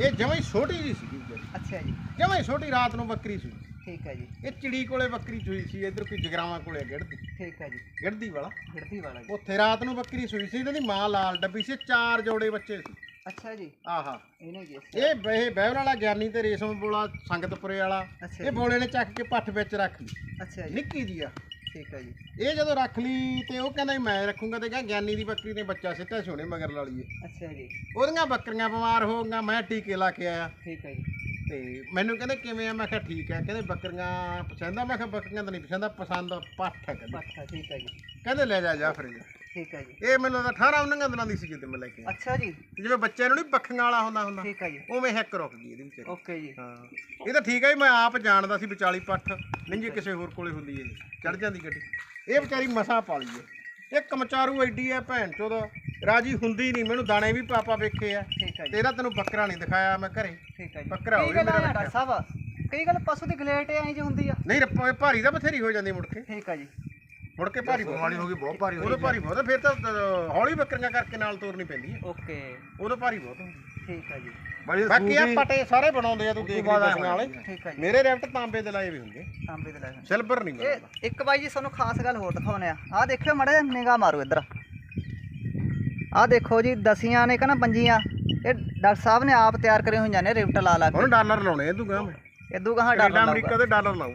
ਇਹ ਜਮਾਂ ਹੀ ਛੋਟੀ ਜੀ ਸੀ ਅੱਛਾ ਜੀ। ਜਮਾਂ ਹੀ ਛੋਟੀ ਰਾਤ ਨੂੰ ਬੱਕਰੀ ਸੀ? ਠੀਕ ਹੈ ਜੀ। ਇਹ ਚਿੜੀ ਕੋਲੇ ਬੱਕਰੀ ਸੂਈ ਸੀ ਇੱਧਰ ਕੋਈ ਜਗਰਾਵਾਂ ਕੋਲੇ ਗਿੜਦੀ। ਠੀਕ ਹੈ ਜੀ। ਗਿੜਦੀ ਵਾਲਾ। ਗਿਰਦੀ ਵਾਲਾ ਜੀ। ਉੱਥੇ ਰਾਤ ਨੂੰ ਬੱਕਰੀ ਸੂਈ ਸੀ ਇਹਨਾਂ ਦੀ ਮਾਂ ਲਾਲ ਡੱਬੀ ਸੀ ਚਾਰ ਜੋੜੇ ਬੱਚੇ ਸੀ। ਅੱਛਾ ਜੀ। ਆਹਾ। ਇਹਨੇ ਜੀ ਇਹ ਬਹਿ ਬਹਿਵਲ ਵਾਲਾ ਗਿਆਨੀ ਤੇ ਰੇਸ਼ਮ ਬੋਲਾ ਸੰਗਤਪੁਰੇ ਵਾਲਾ ਇਹ ਬੋਲੇ ਨੇ ਚੱਕ ਕੇ ਪੱਠ ਵਿੱਚ ਰੱਖ ਲਈ। ਅੱਛਾ ਜੀ। ਨਿੱਕੀ ਜੀ ਆ। ਠੀਕ ਹੈ ਜੀ। ਇਹ ਜਦੋਂ ਰੱਖ ਲਈ ਤੇ ਉਹ ਕਹਿੰਦਾ ਮੈਂ ਰੱਖੂੰਗਾ ਤੇ ਕਹਿੰਦਾ ਗਿਆਨੀ ਦੀ ਬੱਕਰੀ ਨੇ ਬੱਚਾ ਸਿੱਟਿਆ ਸੋਹਣੇ ਮਗਰ ਲਾ ਲਈਏ ਅੱਛਾ ਜੀ। ਉਹਦੀਆਂ ਬੱਕਰੀਆਂ ਬਿਮਾਰ ਹੋ ਗਈਆਂ ਮੈਂ ਟੀਕੇ ਲਾ ਕੇ ਆਇਆ। ਠੀਕ ਹੈ ਜੀ। ਤੇ ਮੈਨੂੰ ਕਹਿੰਦੇ ਕਿਵੇਂ ਆ? ਮੈਂ ਕਿਹਾ ਠੀਕ ਹੈ ਕਹਿੰਦੇ ਬੱਕਰੀਆਂ ਪਸੰਦ ਆ? ਮੈਂ ਕਿਹਾ ਬੱਕਰੀਆਂ ਤਾਂ ਨਹੀਂ ਪਸੰਦ ਆ ਪਸੰਦ ਪੱਠ ਹੈ ਕਹਿੰਦੇ। ਅੱਛਾ ਠੀਕ ਹੈ ਜੀ। ਕਹਿੰਦੇ ਲੈ ਜਾ ਜਾ ਫਿਰ ਜਾ। ਠੀਕ ਹੈ ਜੀ। ਇਹ ਮੈਨੂੰ ਤਾਂ 18 19 ਦਿਨਾਂ ਦੀ ਸੀ ਜਦੋਂ ਮੈਂ ਲੈ ਕੇ ਆਇਆ। ਅੱਛਾ ਜੀ। ਜਿਵੇਂ ਬੱਚੇ ਨੂੰ ਨਹੀਂ ਬੱਖੀਆਂ ਵਾਲਾ ਹੁੰਦਾ ਹੁੰਦਾ। ਠੀਕ ਹੈ ਜੀ। ਉਵੇਂ ਹੈਕ ਰੁਕ ਗਈ ਇਹਦੇ ਵਿੱਚ ਓਕੇ ਜੀ। ਹਾਂ। ਇਹ ਤਾਂ ਠੀਕ ਹੈ ਜੀ, ਮੈਂ ਆਪ ਜਾਣਦਾ ਸੀ ਵਿਚਾਲੀ ਪੱਠ। ਨਹੀਂ ਜੇ ਕਿਸੇ ਹੋਰ ਕੋਲੇ ਹੁੰਦੀ ਇਹ। ਚੜ ਜਾਂਦੀ ਗੱਡੀ। ਇਹ ਵਿਚਾਰੀ ਮਸਾਂ ਪਾਲੀ ਹੈ। ਇਹ ਕਮਚਾਰੂ ਐਡੀ ਹੈ ਭੈਣ ਚੋਦ ਰਾਜੀ ਹੁੰਦੀ ਨਹੀਂ ਮੈਨੂੰ ਦਾਣੇ ਵੀ ਪਾਪਾ ਵੇਖੇ ਆ ਠੀਕ ਹੈ ਜੀ। ਤੇਰਾ ਤੈਨੂੰ ਬੱਕਰਾ ਨਹੀਂ ਦਿਖਾਇਆ ਮੈਂ ਘਰੇ। ਠੀਕ ਹੈ ਜੀ। ਬੱਕਰਾ ਕਈ ਹੋਵੇ ਗੱਲਾਂ ਮੇਰਾ ਆ ਡਾਕਟਰ ਸਾਹਿਬ ਕਈ ਗੱਲ ਪਸ਼ੂ ਦੀ ਗਲੇਟ ਐਂ ਜੀ ਹੁੰਦੀ ਆ। ਨਹੀਂ ਰੱਪਾ ਭਾਰੀ ਤਾਂ ਬਥੇਰੀ ਹੋ ਜਾਂਦੀ ਮੁੜ ਕੇ। ਠੀਕ ਹੈ ਜੀ। ਮੁੜ ਕੇ ਭਾਰੀ ਬਿਮਾਰੀ ਹੋ ਗਈ ਬਹੁਤ ਭਾਰੀ ਹੋ ਉਦੋਂ ਭਾਰੀ ਬਹੁਤ ਆ, ਫਿਰ ਤਾਂ ਅ, ਹੌਲੀ ਬੱਕਰੀਆਂ ਕਰਕੇ ਨਾਲ ਤੋਰਨੀ ਪੈਂਦੀ ਹੈ ਓਕੇ। ਉਦੋਂ ਭਾਰੀ ਬਹੁਤ ਹੁੰਦੀ ਠੀਕ ਹੈ ਜੀ। ਬੜੀ ਬਾਕੀ ਆ ਪਟੇ ਸਾਰੇ ਬਣਾਉਂਦੇ ਆ ਤੂੰ ਦੇਖ ਲਈ ਵਾਲੇ ਠੀਕ ਹੈ ਜੀ। ਮੇਰੇ ਰੈਫਟ ਤਾਂਬੇ ਦੇ ਲਾਏ ਵੀ ਹੁੰਦੇ। ਤਾਂਬੇ ਦੇ ਲੈ ਜਾਂਦੇ। ਸਿਲਵਰ ਨਹੀਂ ਇਹ ਮਿਲਦਾ ਇੱਕ ਬਾਈ ਜੀ ਤੁਹਾਨੂੰ ਖਾਸ ਗੱਲ ਹੋਰ ਦਿਖਾਉਨੇ ਆ। ਆਹ ਦੇਖਿਓ ਮੜਾ ਨਿਗਾਹ ਮਾਰੋ ਇੱਧਰ। ਆਹ ਦੇਖੋ ਜੀ ਦਸੀਆਂ ਨੇ ਕਹਿੰਦਾ ਪੰਜੀਆਂ? ਇਹ ਡਾਕਟਰ ਸਾਹਿਬ ਨੇ ਆਪ ਤਿਆਰ ਕਰੇ ਹੋਈਆਂ ਨੇ ਰਿਫਟ ਲਾ ਲਾ ਕੇ। ਹੁਣ ਡਾਲਰ ਲਾਉਣੇ ਆ ਤੂੰ ਕਹਾਂ ਮੈਂ ਇਦੋਂ ਕਹਾਂ ਡਾਲਰ ਅਮਰੀਕਾ ਦੇ ਡਾਲਰ ਲਾਉ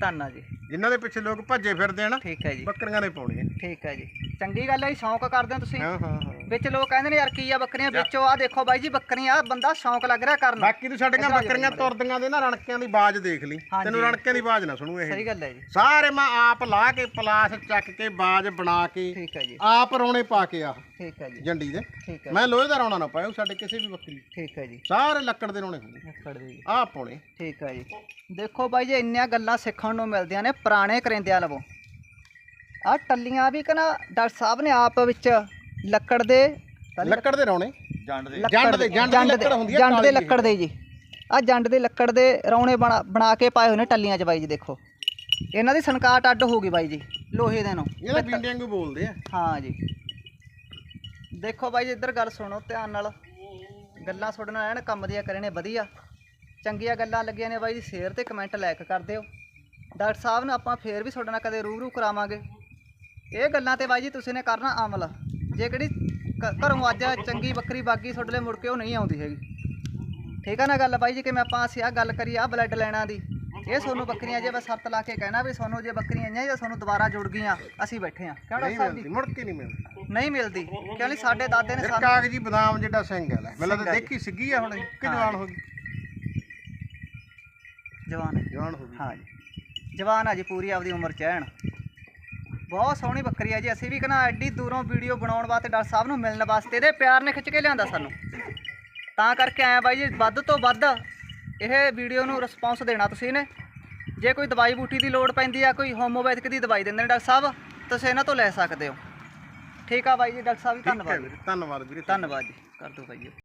ਧੰਨਾ ਜੀ। ਜਿਨ੍ਹਾਂ ਦੇ ਪਿੱਛੇ ਲੋਕ ਭੱਜੇ ਫਿਰਦੇ ਆ ਨਾ ਠੀਕ ਹੈ ਜੀ। ਬੱਕਰੀਆਂ ਨੇ ਪਾਉਣੀਆਂ ਠੀਕ ਹੈ ਜੀ। ਚੰਗੀ ਗੱਲ ਹੈ ਜੀ ਸ਼ੌਂਕ ਕਰਦੇ ਹੋ ਤੁਸੀਂ। ਹਾਂ ਹਾਂ ਹਾਂ। ਵਿੱਚ ਲੋਕ ਕਹਿੰਦੇ ਨੇ ਯਾਰ ਕੀ ਆ ਬੱਕਰੀਆਂ ਵਿੱਚੋਂ ਆ ਦੇਖੋ ਬਾਈ ਜੀ ਬੱਕਰੀਆਂ ਬੰਦਾ ਸ਼ੌਂਕ ਲੱਗ ਰਿਹਾ ਕਰਨ ਬਾਕੀ ਤੂੰ ਸਾਡੀਆਂ ਬੱਕਰੀਆਂ ਤੁਰਦੀਆਂ ਦੇ ਨਾ ਰਣਕਿਆਂ ਦੀ ਬਾਜ਼ ਦੇਖ ਲਈ। ਤੈਨੂੰ ਰਣਕਿਆਂ ਦੀ ਬਾਜ਼ ਨਾ ਸੁਣੂ ਇਹ। ਸਹੀ ਗੱਲ ਹੈ ਜੀ। ਸਾਰੇ ਮੈਂ ਆਪ ਲਾ ਕੇ ਪਲਾਸ ਚੱਕ ਕੇ ਬਾਜ਼ ਬਣਾ ਕੇ ਠੀਕ ਹੈ ਜੀ। ਆਪ ਰੌਣੇ ਪਾ ਕੇ ਆ ਠੀਕ ਹੈ ਜੀ। ਜੰਡੀ ਦੇ। ਠੀਕ ਹੈ। ਮੈਂ ਲੋਹੇ ਦਾ ਰੌਣਾ ਨਾ ਪਾਇਆ ਸਾਡੇ ਕਿਸੇ ਵੀ ਬੱਕਰੀ ਠੀਕ ਹੈ ਜੀ। ਸਾਰੇ ਲੱਕੜ ਦੇ ਰੌਣੇ ਹੁੰਦੇ। ਦਿਓ ਜੀ। ਆਹ ਪਾਉਣੇ। ਠੀਕ ਹੈ ਜੀ। ਦੇਖੋ ਬਾਈ ਜੀ ਇੰਨੀਆਂ ਗੱਲਾਂ ਸਿੱਖਣ ਨੂੰ ਮਿਲਦੀਆਂ ਨੇ। ਪੁਰਾਣੇ ਕਰਿੰਦਿਆਂ ਲਵੋਂ। ਆ ਟੱਲੀਆਂ ਵੀ ਕਹਿੰਦਾ ਡਾਕਟਰ ਸਾਹਿਬ ਨੇ ਆਪ ਵਿੱਚ ਲੱਕੜ ਦੇ ਲੱਕੜ ਦੇ ਰੌਣੇ? ਜੰਡ ਦੇ। ਜੰਡ ਦੇ ਜੰਡ ਦੀ ਲੱਕੜ ਹੁੰਦੀ ਆ ਜੰਡ ਦੇ ਲੱਕੜ ਦੇ ਜੀ। ਆ ਜੰਡ ਦੇ ਲੱਕੜ ਦੇ ਰੌਣੇ ਬਣਾ ਬਣਾ ਕੇ ਪਾਏ ਹੋਏ ਨੇ ਟੱਲੀਆਂ 'ਚ ਬਾਈ ਜੀ ਦੇਖੋ। ਇਹਨਾਂ ਦੀ ਸੰਕਾਟ ਅੱਡ ਹੋ ਗਈ ਬਾਈ ਜੀ ਲੋਹੇ ਦੇ ਨੂੰ। ਇਹਦਾ ਬਿੰਡੇ ਵਾਂਗੂ ਬੋਲਦੇ ਆ। ਹਾਂ ਜੀ। ਦੇਖੋ ਬਾਈ ਜੀ ਇੱਧਰ ਗੱਲ ਸੁਣੋ ਧਿਆਨ ਨਾਲ। ਗੱਲਾਂ ਤੁਹਾਡੇ ਨਾਲ ਐਨ ਕੰਮ ਦੀਆਂ ਕਰੇ ਨੇ ਵਧੀਆ। ਚੰਗੀਆਂ ਗੱਲਾਂ ਲੱਗੀਆਂ ਨੇ ਬਾਈ ਜੀ ਸ਼ੇਅਰ ਤੇ ਕਮੈਂਟ ਲਾਇਕ ਕਰ ਦਿਓ। ਡਾਕਟਰ ਸਾਹਿਬ ਨੂੰ ਆਪਾਂ ਫੇਰ ਵੀ ਤੁਹਾਡੇ ਨਾਲ ਕਦੇ ਰੂਬਰੂ ਕਰਾਵਾਂਗੇ। ਇਹ ਗੱਲਾਂ ਤੇ ਬਾਈ ਜੀ ਤੁਸੀਂ ਨੇ ਕਰਨਾ ਅਮਲ। ਜੇ ਕਿਹੜੀ ਘਰੋਂ ਅੱਜ ਚੰਗੀ ਬੱਕਰੀ ਬਾਗੀ ਤੁਹਾਡੇ ਲਈ ਮੁੜ ਕੇ ਉਹ ਨਹੀਂ ਆਉਂਦੀ ਹੈਗੀ। ਠੀਕ ਆ ਨਾ ਗੱਲ ਬਾਈ ਜੀ ਕਿ ਮੈਂ ਆਪਾਂ ਅਸੀਂ ਆਹ ਗੱਲ ਕਰੀ ਆ ਬਲੱਡ ਲੈਣਾ ਦੀ। ਇਹ ਤੁਹਾਨੂੰ ਬੱਕਰੀਆਂ ਜੇ ਬਸ ਸ਼ਰਤ ਲਾ ਕੇ ਕਹਿਣਾ ਵੀ ਤੁਹਾਨੂੰ ਜੇ ਬੱਕਰੀਆਂ ਆਈਆਂ ਜਾਂ ਤੁਹਾਨੂੰ ਦੁਬਾਰਾ ਜੁੜ ਗਈਆਂ ਅਸੀਂ ਬੈਠੇ ਆ ਡਾਕਟਰ ਸਾਹਿਬ ਮਿਲਦੀ ਜੀ ਮੁੜ ਕੇ ਨਹੀਂ ਮਿਲਦੀ। ਨਹੀਂ ਮਿਲਦੀ। ਕਿਉਂ ਨਹੀਂ ਸਾਡੇ ਦਾਦੇ ਨੇ ਸਾਨੂੰ ਕਾਗਜੀ ਬਦਾਮ ਜਿਹੜਾ ਸਿੰਘ ਹੈ ਲੈ ਮੈਨੂੰ ਤਾਂ ਆ ਦੇਖੀ ਸਿੱਗੀ ਆ ਹੁਣ ਕਿ ਜਵਾਨ ਹੋ ਗਈ? ਜਵਾਨ ਜਵਾਨ ਹੋ ਗਈ। ਹਾਂ ਜੀ। ਜਵਾਨ ਆ ਜੀ ਪੂਰੀ ਆਪਦੀ ਉਮਰ ਚ ਐਨ ਬਹੁਤ ਸੋਹਣੀ ਬੱਕਰੀ ਆ ਜੀ ਅਸੀਂ ਵੀ ਕਹਿੰਦਾ ਐਡੀ ਦੂਰੋਂ ਵੀਡੀਓ ਬਣਾਉਣ ਵਾਸਤੇ ਡਾਕਟਰ ਸਾਹਿਬ ਨੂੰ ਮਿਲਣ ਵਾਸਤੇ ਇਹਦੇ ਪਿਆਰ ਨੇ ਖਿੱਚ ਕੇ ਲਿਆਂਦਾ ਸਾਨੂੰ। ਤਾਂ ਕਰਕੇ ਆਇਆ ਬਾਈ ਜੀ ਵੱਧ ਤੋਂ ਵੱਧ ਇਹ ਵੀਡੀਓ ਨੂੰ ਰਿਸਪੌਂਸ ਦੇਣਾ ਤੁਸੀਂ ਨੇ ਜੇ ਕੋਈ ਦਵਾਈ ਬੂਟੀ ਦੀ ਲੋੜ ਪੈਂਦੀ ਆ ਕੋਈ ਹੋਮੋਪੈਥਿਕ ਦੀ ਦਵਾਈ ਦਿੰਦੇ ਨੇ ਡਾਕਟਰ ਸਾਹਿਬ ਤੁਸੀਂ ਇਹਨਾਂ ਤੋਂ ਲੈ ਸਕਦੇ ਹੋ। ਠੀਕ ਆ ਬਾਈ ਜੀ ਡਾਕਟਰ ਸਾਹਿਬ ਜੀ ਧੰਨਵਾਦ। ਧੰਨਵਾਦ ਵੀਰੇ। ਧੰਨਵਾਦ ਜੀ ਕਰ ਦਿਓ ਬਾਈ ਜੀ।